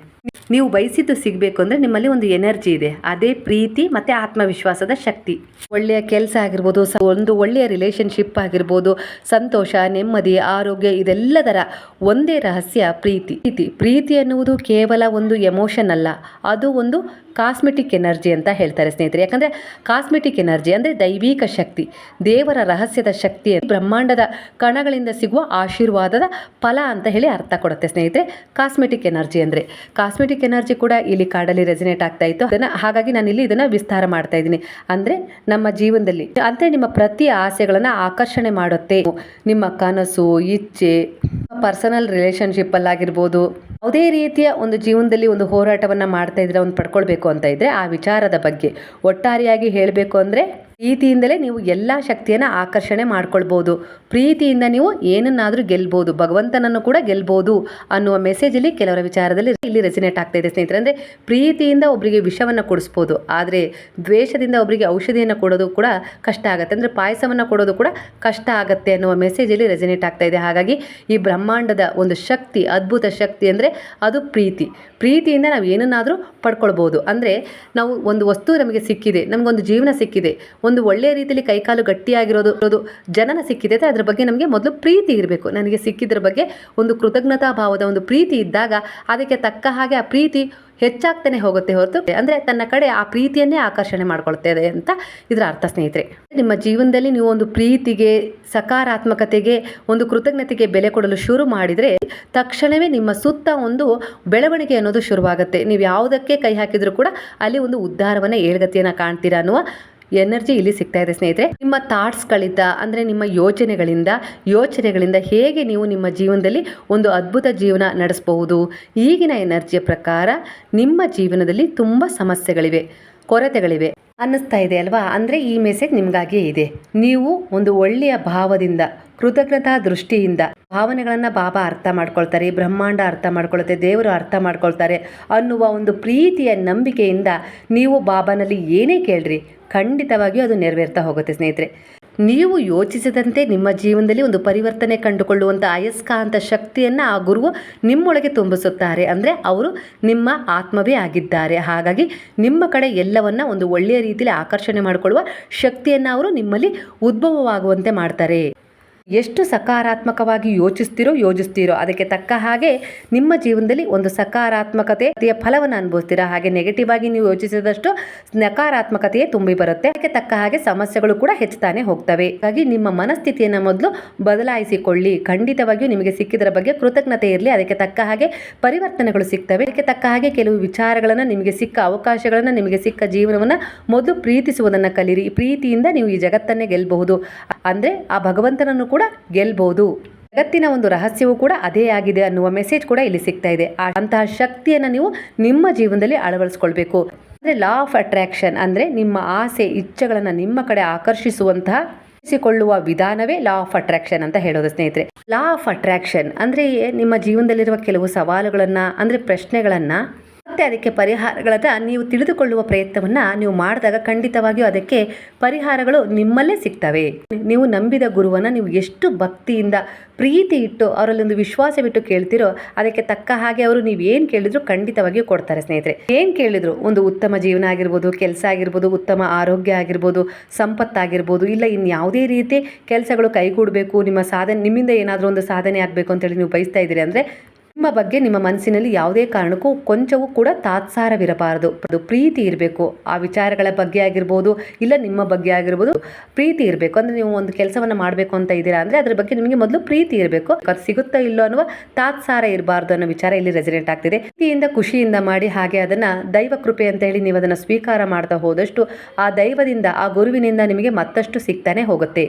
ನೀವು ಬಯಸಿದ್ದು ಸಿಗಬೇಕು ಅಂದರೆ ನಿಮ್ಮಲ್ಲಿ ಒಂದು ಎನರ್ಜಿ ಇದೆ. ಅದೇ ಪ್ರೀತಿ ಮತ್ತು ಆತ್ಮವಿಶ್ವಾಸದ ಶಕ್ತಿ. ಒಳ್ಳೆಯ ಕೆಲಸ ಆಗಿರ್ಬೋದು ಒಂದು ಒಳ್ಳೆಯ ರಿಲೇಷನ್ಶಿಪ್ ಆಗಿರ್ಬೋದು, ಸಂತೋಷ, ನೆಮ್ಮದಿ, ಆರೋಗ್ಯ ಇದೆಲ್ಲದರ ಒಂದೇ ರಹಸ್ಯ ಪ್ರೀತಿ. ಪ್ರೀತಿ ಪ್ರೀತಿ ಎನ್ನುವುದು ಕೇವಲ ಒಂದು ಎಮೋಷನ್ ಅಲ್ಲ. ಅದು ಒಂದು ಕಾಸ್ಮೆಟಿಕ್ ಎನರ್ಜಿ ಅಂತ ಹೇಳ್ತಾರೆ ಸ್ನೇಹಿತರೆ. ಯಾಕಂದರೆ ಕಾಸ್ಮೆಟಿಕ್ ಎನರ್ಜಿ ಅಂದರೆ ದೈವಿಕ ಶಕ್ತಿ. ದೇವರ ರಹಸ್ಯದ ಶಕ್ತಿ ಬ್ರಹ್ಮಾಂಡದ ಕಣಗಳಿಂದ ಸಿಗುವ ಆಶೀರ್ವಾದದ ಫಲ ಅಂತ ಹೇಳಿ ಅರ್ಥ ಕೊಡುತ್ತೆ ಸ್ನೇಹಿತರೆ. ಕಾಸ್ಮೆಟಿಕ್ ಎನರ್ಜಿ ಅಂದರೆ. ಕಾಸ್ಮೆಟಿಕ್ ಎನರ್ಜಿ ಕೂಡ ಇಲ್ಲಿ ಕಾಡಲ್ಲಿ ರೆಸಿನೇಟ್ ಆಗ್ತಾ ಇತ್ತು. ಅದನ್ನು ಹಾಗಾಗಿ ನಾನು ಇಲ್ಲಿ ಇದನ್ನು ವಿಸ್ತಾರ ಮಾಡ್ತಾ ಇದ್ದೀನಿ. ಅಂದರೆ ನಮ್ಮ ಜೀವನದಲ್ಲಿ. ಅಂದರೆ ನಿಮ್ಮ ಪ್ರತಿ ಆಸೆಗಳನ್ನು ಆಕರ್ಷಣೆ ಮಾಡುತ್ತೆ. ನಿಮ್ಮ ಕನಸು, ಇಚ್ಛೆ ಪರ್ಸನಲ್ ರಿಲೇಷನ್ಶಿಪ್ ಅಲ್ಲಾಗಿರ್ಬೋದು, ಯಾವುದೇ ರೀತಿಯ ಒಂದು ಜೀವನದಲ್ಲಿ ಒಂದು ಹೋರಾಟವನ್ನು ಮಾಡ್ತಾ ಇದ್ರೆ, ಒಂದು ಪಡ್ಕೊಳ್ಬೇಕು ಅಂತ ಇದ್ರೆ ಆ ವಿಚಾರದ ಬಗ್ಗೆ ಒಟ್ಟಾರೆಯಾಗಿ ಹೇಳಬೇಕು ಅಂದರೆ ಪ್ರೀತಿಯಿಂದಲೇ ನೀವು ಎಲ್ಲ ಶಕ್ತಿಯನ್ನು ಆಕರ್ಷಣೆ ಮಾಡ್ಕೊಳ್ಬೋದು. ಪ್ರೀತಿಯಿಂದ ನೀವು ಏನನ್ನಾದರೂ ಗೆಲ್ಬೋದು, ಭಗವಂತನನ್ನು ಕೂಡ ಗೆಲ್ಬೋದು ಅನ್ನುವ ಮೆಸೇಜಲ್ಲಿ ಕೆಲವರ ವಿಚಾರದಲ್ಲಿ ಇಲ್ಲಿ ರೆಸಿನೇಟ್ ಆಗ್ತಾ ಇದೆ. ಸ್ನೇಹಿತರೆ, ಅಂದರೆ ಪ್ರೀತಿಯಿಂದ ಒಬ್ಬರಿಗೆ ವಿಷವನ್ನು ಕೊಡಿಸ್ಬೋದು, ಆದರೆ ದ್ವೇಷದಿಂದ ಒಬ್ಬರಿಗೆ ಔಷಧಿಯನ್ನು ಕೊಡೋದು ಕೂಡ ಕಷ್ಟ ಆಗುತ್ತೆ. ಅಂದರೆ ಪಾಯಸವನ್ನು ಕೊಡೋದು ಕೂಡ ಕಷ್ಟ ಆಗುತ್ತೆ ಅನ್ನುವ ಮೆಸೇಜಲ್ಲಿ ರೆಸಿನೇಟ್ ಆಗ್ತಾ ಇದೆ. ಹಾಗಾಗಿ ಈ ಬ್ರಹ್ಮಾಂಡದ ಒಂದು ಶಕ್ತಿ, ಅದ್ಭುತ ಶಕ್ತಿ ಅಂದರೆ ಅದು ಪ್ರೀತಿ. ಪ್ರೀತಿಯಿಂದ ನಾವು ಏನನ್ನಾದರೂ ಪಡ್ಕೊಳ್ಬೋದು. ಅಂದರೆ ನಾವು ಒಂದು ವಸ್ತು ನಮಗೆ ಸಿಕ್ಕಿದೆ, ನಮಗೊಂದು ಜೀವನ ಸಿಕ್ಕಿದೆ, ಒಂದು ಒಳ್ಳೆಯ ರೀತಿಯಲ್ಲಿ ಕೈಕಾಲು ಗಟ್ಟಿಯಾಗಿರೋದು ಇರೋದು ಜನನ ಸಿಕ್ಕಿದೆ ಅಂದರೆ ಅದ್ರ ಬಗ್ಗೆ ನಮಗೆ ಮೊದಲು ಪ್ರೀತಿ ಇರಬೇಕು. ನನಗೆ ಸಿಕ್ಕಿದ್ರ ಬಗ್ಗೆ ಒಂದು ಕೃತಜ್ಞತಾ ಭಾವದ ಒಂದು ಪ್ರೀತಿ ಇದ್ದಾಗ ಅದಕ್ಕೆ ತಕ್ಕ ಹಾಗೆ ಆ ಪ್ರೀತಿ ಹೆಚ್ಚಾಗ್ತಾನೆ ಹೋಗುತ್ತೆ ಹೊರತು ಅಂದರೆ ತನ್ನ ಕಡೆ ಆ ಪ್ರೀತಿಯನ್ನೇ ಆಕರ್ಷಣೆ ಮಾಡ್ಕೊಳ್ತದೆ ಅಂತ ಇದರ ಅರ್ಥ ಸ್ನೇಹಿತರೆ. ನಿಮ್ಮ ಜೀವನದಲ್ಲಿ ನೀವು ಒಂದು ಪ್ರೀತಿಗೆ, ಸಕಾರಾತ್ಮಕತೆಗೆ, ಒಂದು ಕೃತಜ್ಞತೆಗೆ ಬೆಲೆ ಕೊಡಲು ಶುರು ಮಾಡಿದರೆ ತಕ್ಷಣವೇ ನಿಮ್ಮ ಸುತ್ತ ಒಂದು ಬೆಳವಣಿಗೆ ಅನ್ನೋದು ಶುರುವಾಗುತ್ತೆ. ನೀವು ಯಾವುದಕ್ಕೆ ಕೈ ಹಾಕಿದರೂ ಕೂಡ ಅಲ್ಲಿ ಒಂದು ಉದ್ಧಾರವನ್ನು, ಏಳ್ಗತಿಯನ್ನು ಕಾಣ್ತೀರಾ ಅನ್ನುವ ಎನರ್ಜಿ ಇಲ್ಲಿ ಸಿಗ್ತಾ ಇದೆ ಸ್ನೇಹಿತರೆ. ನಿಮ್ಮ ಥಾಟ್ಸ್ಗಳಿಂದ, ಅಂದರೆ ನಿಮ್ಮ ಯೋಚನೆಗಳಿಂದ ಯೋಚನೆಗಳಿಂದ ಹೇಗೆ ನೀವು ನಿಮ್ಮ ಜೀವನದಲ್ಲಿ ಒಂದು ಅದ್ಭುತ ಜೀವನ ನಡೆಸಬಹುದು? ಈಗಿನ ಎನರ್ಜಿಯ ಪ್ರಕಾರ ನಿಮ್ಮ ಜೀವನದಲ್ಲಿ ತುಂಬ ಸಮಸ್ಯೆಗಳಿವೆ, ಕೊರತೆಗಳಿವೆ. ಅನ್ನಿಸ್ತಾ ಇದೆ ಅಲ್ವಾ? ಅಂದರೆ ಈ ಮೆಸೇಜ್ ನಿಮಗಾಗಿಯೇ ಇದೆ. ನೀವು ಒಂದು ಒಳ್ಳೆಯ ಭಾವದಿಂದ, ಕೃತಜ್ಞತಾ ದೃಷ್ಟಿಯಿಂದ ಭಾವನೆಗಳನ್ನು ಬಾಬಾ ಅರ್ಥ ಮಾಡ್ಕೊಳ್ತಾರೆ, ಬ್ರಹ್ಮಾಂಡ ಅರ್ಥ ಮಾಡ್ಕೊಳುತ್ತೆ ದೇವರು ಅರ್ಥ ಮಾಡ್ಕೊಳ್ತಾರೆ ಅನ್ನುವ ಒಂದು ಪ್ರೀತಿಯ ನಂಬಿಕೆಯಿಂದ ನೀವು ಬಾಬಾನಲ್ಲಿ ಏನೇ ಕೇಳ್ರಿ, ಖಂಡಿತವಾಗಿಯೂ ಅದು ನೆರವೇರ್ತಾ ಹೋಗುತ್ತೆ ಸ್ನೇಹಿತರೆ. ನೀವು ಯೋಚಿಸಿದಂತೆ ನಿಮ್ಮ ಜೀವನದಲ್ಲಿ ಒಂದು ಪರಿವರ್ತನೆ ಕಂಡುಕೊಳ್ಳುವಂಥ ಅಯಸ್ಕಾಂತ ಶಕ್ತಿಯನ್ನು ಆ ಗುರುವು ನಿಮ್ಮೊಳಗೆ ತುಂಬಿಸುತ್ತಾರೆ. ಅಂದರೆ ಅವರು ನಿಮ್ಮ ಆತ್ಮವೇ ಆಗಿದ್ದಾರೆ. ಹಾಗಾಗಿ ನಿಮ್ಮ ಕಡೆ ಎಲ್ಲವನ್ನ ಒಂದು ಒಳ್ಳೆಯ ರೀತಿಯಲ್ಲಿ ಆಕರ್ಷಣೆ ಮಾಡಿಕೊಳ್ಳುವ ಶಕ್ತಿಯನ್ನು ಅವರು ನಿಮ್ಮಲ್ಲಿ ಉದ್ಭವವಾಗುವಂತೆ ಮಾಡ್ತಾರೆ. ಎಷ್ಟು ಸಕಾರಾತ್ಮಕವಾಗಿ ಯೋಚಿಸ್ತೀರೋ ಯೋಚಿಸ್ತೀರೋ ಅದಕ್ಕೆ ತಕ್ಕ ಹಾಗೆ ನಿಮ್ಮ ಜೀವನದಲ್ಲಿ ಒಂದು ಸಕಾರಾತ್ಮಕತೆಯ ಫಲವನ್ನು ಅನುಭವಿಸ್ತೀರಾ? ಹಾಗೆ ನೆಗೆಟಿವ್ ಆಗಿ ನೀವು ಯೋಚಿಸಿದಷ್ಟು ನಕಾರಾತ್ಮಕತೆಯೇ ತುಂಬಿ ಬರುತ್ತೆ. ಅದಕ್ಕೆ ತಕ್ಕ ಹಾಗೆ ಸಮಸ್ಯೆಗಳು ಕೂಡ ಹೆಚ್ಚುತ್ತಾನೆ ಹೋಗ್ತವೆ. ಹಾಗಾಗಿ ನಿಮ್ಮ ಮನಸ್ಥಿತಿಯನ್ನು ಮೊದಲು ಬದಲಾಯಿಸಿಕೊಳ್ಳಿ. ಖಂಡಿತವಾಗಿಯೂ ನಿಮಗೆ ಸಿಕ್ಕಿದರ ಬಗ್ಗೆ ಕೃತಜ್ಞತೆ ಇರಲಿ. ಅದಕ್ಕೆ ತಕ್ಕ ಹಾಗೆ ಪರಿವರ್ತನೆಗಳು ಸಿಗ್ತವೆ. ಅದಕ್ಕೆ ತಕ್ಕ ಹಾಗೆ ಕೆಲವು ವಿಚಾರಗಳನ್ನು ನಿಮಗೆ ಸಿಕ್ಕ ಅವಕಾಶಗಳನ್ನು ನಿಮಗೆ ಸಿಕ್ಕ ಜೀವನವನ್ನು ಮೊದಲು ಪ್ರೀತಿಸುವುದನ್ನು ಕಲಿರಿ. ಪ್ರೀತಿಯಿಂದ ನೀವು ಈ ಜಗತ್ತನ್ನೇ ಗೆಲ್ಲಬಹುದು ಅಂದರೆ ಆ ಭಗವಂತನನ್ನು ಕೂಡ ಗೆಲ್ಬಹುದು ಜಗತ್ತಿನ ಒಂದು ರಹಸ್ಯವೂ ಕೂಡ ಅದೇ ಆಗಿದೆ ಅನ್ನುವ ಮೆಸೇಜ್ ಕೂಡ ಇಲ್ಲಿ ಸಿಗ್ತಾ ಇದೆ. ಅಂತಹ ಶಕ್ತಿಯನ್ನು ನೀವು ನಿಮ್ಮ ಜೀವನದಲ್ಲಿ ಅಳವಡಿಸ್ಕೊಳ್ಬೇಕು. ಅಂದರೆ ಲಾ ಆಫ್ ಅಟ್ರಾಕ್ಷನ್ ಅಂದರೆ ನಿಮ್ಮ ಆಸೆ, ಇಚ್ಛೆಗಳನ್ನು ನಿಮ್ಮ ಕಡೆ ಆಕರ್ಷಿಸುವಂತಹ ಕೊಳ್ಳುವ ವಿಧಾನವೇ ಲಾ ಆಫ್ ಅಟ್ರಾಕ್ಷನ್ ಅಂತ ಹೇಳೋದು ಸ್ನೇಹಿತರೆ. ಲಾ ಆಫ್ ಅಟ್ರಾಕ್ಷನ್ ಅಂದರೆ ನಿಮ್ಮ ಜೀವನದಲ್ಲಿರುವ ಕೆಲವು ಸವಾಲುಗಳನ್ನು ಅಂದರೆ ಪ್ರಶ್ನೆಗಳನ್ನು ಮತ್ತೆ ಅದಕ್ಕೆ ಪರಿಹಾರಗಳನ್ನ ನೀವು ತಿಳಿದುಕೊಳ್ಳುವ ಪ್ರಯತ್ನವನ್ನು ನೀವು ಮಾಡಿದಾಗ ಖಂಡಿತವಾಗಿಯೂ ಅದಕ್ಕೆ ಪರಿಹಾರಗಳು ನಿಮ್ಮಲ್ಲೇ ಸಿಗ್ತವೆ. ನೀವು ನಂಬಿದ ಗುರುವನ್ನು ನೀವು ಎಷ್ಟು ಭಕ್ತಿಯಿಂದ ಪ್ರೀತಿ ಇಟ್ಟು ಅವರಲ್ಲಿ ಒಂದು ವಿಶ್ವಾಸವಿಟ್ಟು ಕೇಳ್ತಿರೋ ಅದಕ್ಕೆ ತಕ್ಕ ಹಾಗೆ ಅವರು ನೀವು ಏನು ಕೇಳಿದ್ರು ಖಂಡಿತವಾಗಿಯೂ ಕೊಡ್ತಾರೆ ಸ್ನೇಹಿತರೆ. ಏನು ಕೇಳಿದ್ರು ಒಂದು ಉತ್ತಮ ಜೀವನ ಆಗಿರ್ಬೋದು, ಕೆಲಸ ಆಗಿರ್ಬೋದು, ಉತ್ತಮ ಆರೋಗ್ಯ ಆಗಿರ್ಬೋದು, ಸಂಪತ್ತಾಗಿರ್ಬೋದು, ಇಲ್ಲ ಇನ್ನು ಯಾವುದೇ ರೀತಿ ಕೆಲಸಗಳು ಕೈಗೂಡಬೇಕು, ನಿಮ್ಮ ಸಾಧನೆ ನಿಮ್ಮಿಂದ ಏನಾದರೂ ಒಂದು ಸಾಧನೆ ಆಗಬೇಕು ಅಂತೇಳಿ ನೀವು ಬಯಸ್ತಾ ಇದ್ದೀರಿ ಅಂದರೆ ನಿಮ್ಮ ಬಗ್ಗೆ ನಿಮ್ಮ ಮನಸ್ಸಿನಲ್ಲಿ ಯಾವುದೇ ಕಾರಣಕ್ಕೂ ಕೊಂಚವೂ ಕೂಡ ತಾತ್ಸಾರವಿರಬಾರದು. ಅದು ಪ್ರೀತಿ ಇರಬೇಕು. ಆ ವಿಚಾರಗಳ ಬಗ್ಗೆ ಆಗಿರ್ಬೋದು, ಇಲ್ಲ ನಿಮ್ಮ ಬಗ್ಗೆ ಆಗಿರ್ಬೋದು, ಪ್ರೀತಿ ಇರಬೇಕು. ಅಂದರೆ ನೀವು ಒಂದು ಕೆಲಸವನ್ನು ಮಾಡಬೇಕು ಅಂತ ಇದ್ದೀರಾ ಅಂದರೆ ಅದ್ರ ಬಗ್ಗೆ ನಿಮಗೆ ಮೊದಲು ಪ್ರೀತಿ ಇರಬೇಕು. ಅದು ಸಿಗುತ್ತಾ ಇಲ್ಲೋ ಅನ್ನುವ ತಾತ್ಸಾರ ಇರಬಾರ್ದು ಅನ್ನೋ ವಿಚಾರ ಇಲ್ಲಿ ರೆಸಿಡೆಂಟ್ ಆಗ್ತಿದೆ. ಪ್ರೀತಿಯಿಂದ, ಖುಷಿಯಿಂದ ಮಾಡಿ ಹಾಗೆ ಅದನ್ನು ದೈವ ಕೃಪೆ ಅಂತ ಹೇಳಿ ನೀವು ಅದನ್ನು ಸ್ವೀಕಾರ ಮಾಡ್ತಾ ಹೋದಷ್ಟು ಆ ದೈವದಿಂದ, ಆ ಗುರುವಿನಿಂದ ನಿಮಗೆ ಮತ್ತಷ್ಟು ಸಿಗ್ತಾನೆ ಹೋಗುತ್ತೆ.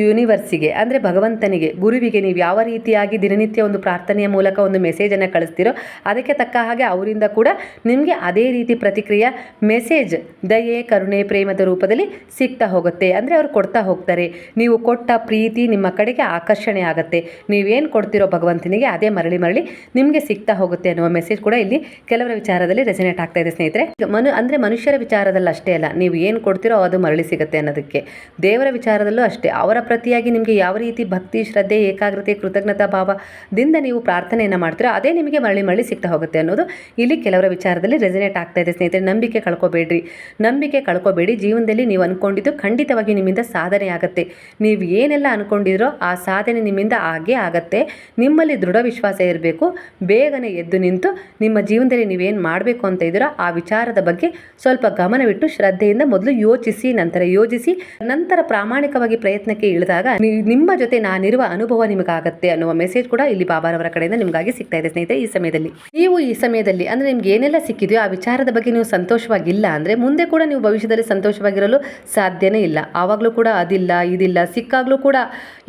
ಯೂನಿವರ್ಸಿಗೆ, ಅಂದರೆ ಭಗವಂತನಿಗೆ, ಗುರುವಿಗೆ ನೀವು ಯಾವ ರೀತಿಯಾಗಿ ದಿನನಿತ್ಯ ಒಂದು ಪ್ರಾರ್ಥನೆಯ ಮೂಲಕ ಒಂದು ಮೆಸೇಜನ್ನು ಕಳಿಸ್ತೀರೋ ಅದಕ್ಕೆ ತಕ್ಕ ಹಾಗೆ ಅವರಿಂದ ಕೂಡ ನಿಮಗೆ ಅದೇ ರೀತಿ ಪ್ರತಿಕ್ರಿಯೆ ಮೆಸೇಜ್ ದಯೆ, ಕರುಣೆ, ಪ್ರೇಮದ ರೂಪದಲ್ಲಿ ಸಿಗ್ತಾ ಹೋಗುತ್ತೆ. ಅಂದರೆ ಅವ್ರು ಕೊಡ್ತಾ ಹೋಗ್ತಾರೆ. ನೀವು ಕೊಟ್ಟ ಪ್ರೀತಿ ನಿಮ್ಮ ಕಡೆಗೆ ಆಕರ್ಷಣೆ ಆಗುತ್ತೆ. ನೀವೇನು ಕೊಡ್ತಿರೋ ಭಗವಂತನಿಗೆ ಅದೇ ಮರಳಿ ಮರಳಿ ನಿಮಗೆ ಸಿಗ್ತಾ ಹೋಗುತ್ತೆ ಅನ್ನುವ ಮೆಸೇಜ್ ಕೂಡ ಇಲ್ಲಿ ಕೆಲವರ ವಿಚಾರದಲ್ಲಿ ರೆಸಿನೇಟ್ ಆಗ್ತಾ ಇದೆ ಸ್ನೇಹಿತರೆ. ಮನು, ಅಂದರೆ ಮನುಷ್ಯರ ವಿಚಾರದಲ್ಲಿ ಅಷ್ಟೇ ಅಲ್ಲ, ನೀವು ಏನು ಕೊಡ್ತೀರೋ ಅದು ಮರಳಿ ಸಿಗುತ್ತೆ ಅನ್ನೋದಕ್ಕೆ. ದೇವರ ವಿಚಾರದಲ್ಲೂ ಅಷ್ಟೇ, ಅವರ ಪ್ರತಿಯಾಗಿ ನಿಮಗೆ ಯಾವ ರೀತಿ ಭಕ್ತಿ, ಶ್ರದ್ಧೆ, ಏಕಾಗ್ರತೆ, ಕೃತಜ್ಞತಾ ಭಾವದಿಂದ ನೀವು ಪ್ರಾರ್ಥನೆಯನ್ನು ಮಾಡ್ತೀರೋ, ಅದೇ ನಿಮಗೆ ಮರಳಿ ಮರಳಿ ಸಿಗ್ತಾ ಹೋಗುತ್ತೆ ಅನ್ನೋದು ಇಲ್ಲಿ ಕೆಲವರ ವಿಚಾರದಲ್ಲಿ ರೆಸಿನೇಟ್ ಆಗ್ತಾ ಇದೆ ಸ್ನೇಹಿತರೆ. ನಂಬಿಕೆ ಕಳ್ಕೊಬೇಡ್ರಿ. ನಂಬಿಕೆ ಕಳ್ಕೊಬೇಡಿ. ಜೀವನದಲ್ಲಿ ನೀವು ಅಂದ್ಕೊಂಡಿದ್ದು ಖಂಡಿತವಾಗಿ ನಿಮ್ಮಿಂದ ಸಾಧನೆ ಆಗುತ್ತೆ. ನೀವು ಏನೆಲ್ಲ ಅಂದ್ಕೊಂಡಿದ್ರೋ ಆ ಸಾಧನೆ ನಿಮ್ಮಿಂದ ಆಗೇ ಆಗತ್ತೆ. ನಿಮ್ಮಲ್ಲಿ ದೃಢ ವಿಶ್ವಾಸ ಇರಬೇಕು. ಬೇಗನೆ ಎದ್ದು ನಿಂತು ನಿಮ್ಮ ಜೀವನದಲ್ಲಿ ನೀವೇನು ಮಾಡಬೇಕು ಅಂತ ಇದ್ದೀರೋ ಆ ವಿಚಾರದ ಬಗ್ಗೆ ಸ್ವಲ್ಪ ಗಮನವಿಟ್ಟು ಶ್ರದ್ಧೆಯಿಂದ ಮೊದಲು ಯೋಚಿಸಿ, ನಂತರ ಯೋಜಿಸಿ, ನಂತರ ಪ್ರಾಮಾಣಿಕವಾಗಿ ಪ್ರಯತ್ನಕ್ಕೆ ಇಳಿದಾಗ ನಿಮ್ಮ ಜೊತೆ ನಾನಿರುವ ಅನುಭವ ನಿಮಗಾಗತ್ತೆ ಅನ್ನುವ ಮೆಸೇಜ್ ಕೂಡ ಇಲ್ಲಿ ಬಾಬಾರವರ ಕಡೆಯಿಂದ ನಿಮಗಾಗಿ ಸಿಗ್ತಾ ಇದೆ ಸ್ನೇಹಿತರೆ ಈ ಸಮಯದಲ್ಲಿ. ನೀವು ಈ ಸಮಯದಲ್ಲಿ ಅಂದ್ರೆ ನಿಮ್ಗೆ ಏನೆಲ್ಲ ಸಿಕ್ಕಿದೆಯೋ ಆ ವಿಚಾರದ ಬಗ್ಗೆ ನೀವು ಸಂತೋಷವಾಗಿಲ್ಲ ಅಂದ್ರೆ ಮುಂದೆ ಕೂಡ ನೀವು ಭವಿಷ್ಯದಲ್ಲಿ ಸಂತೋಷವಾಗಿರಲು ಸಾಧ್ಯನೇ ಇಲ್ಲ. ಆವಾಗಲೂ ಕೂಡ ಅದಿಲ್ಲ, ಇದಿಲ್ಲ, ಸಿಕ್ಕಾಗಲೂ ಕೂಡ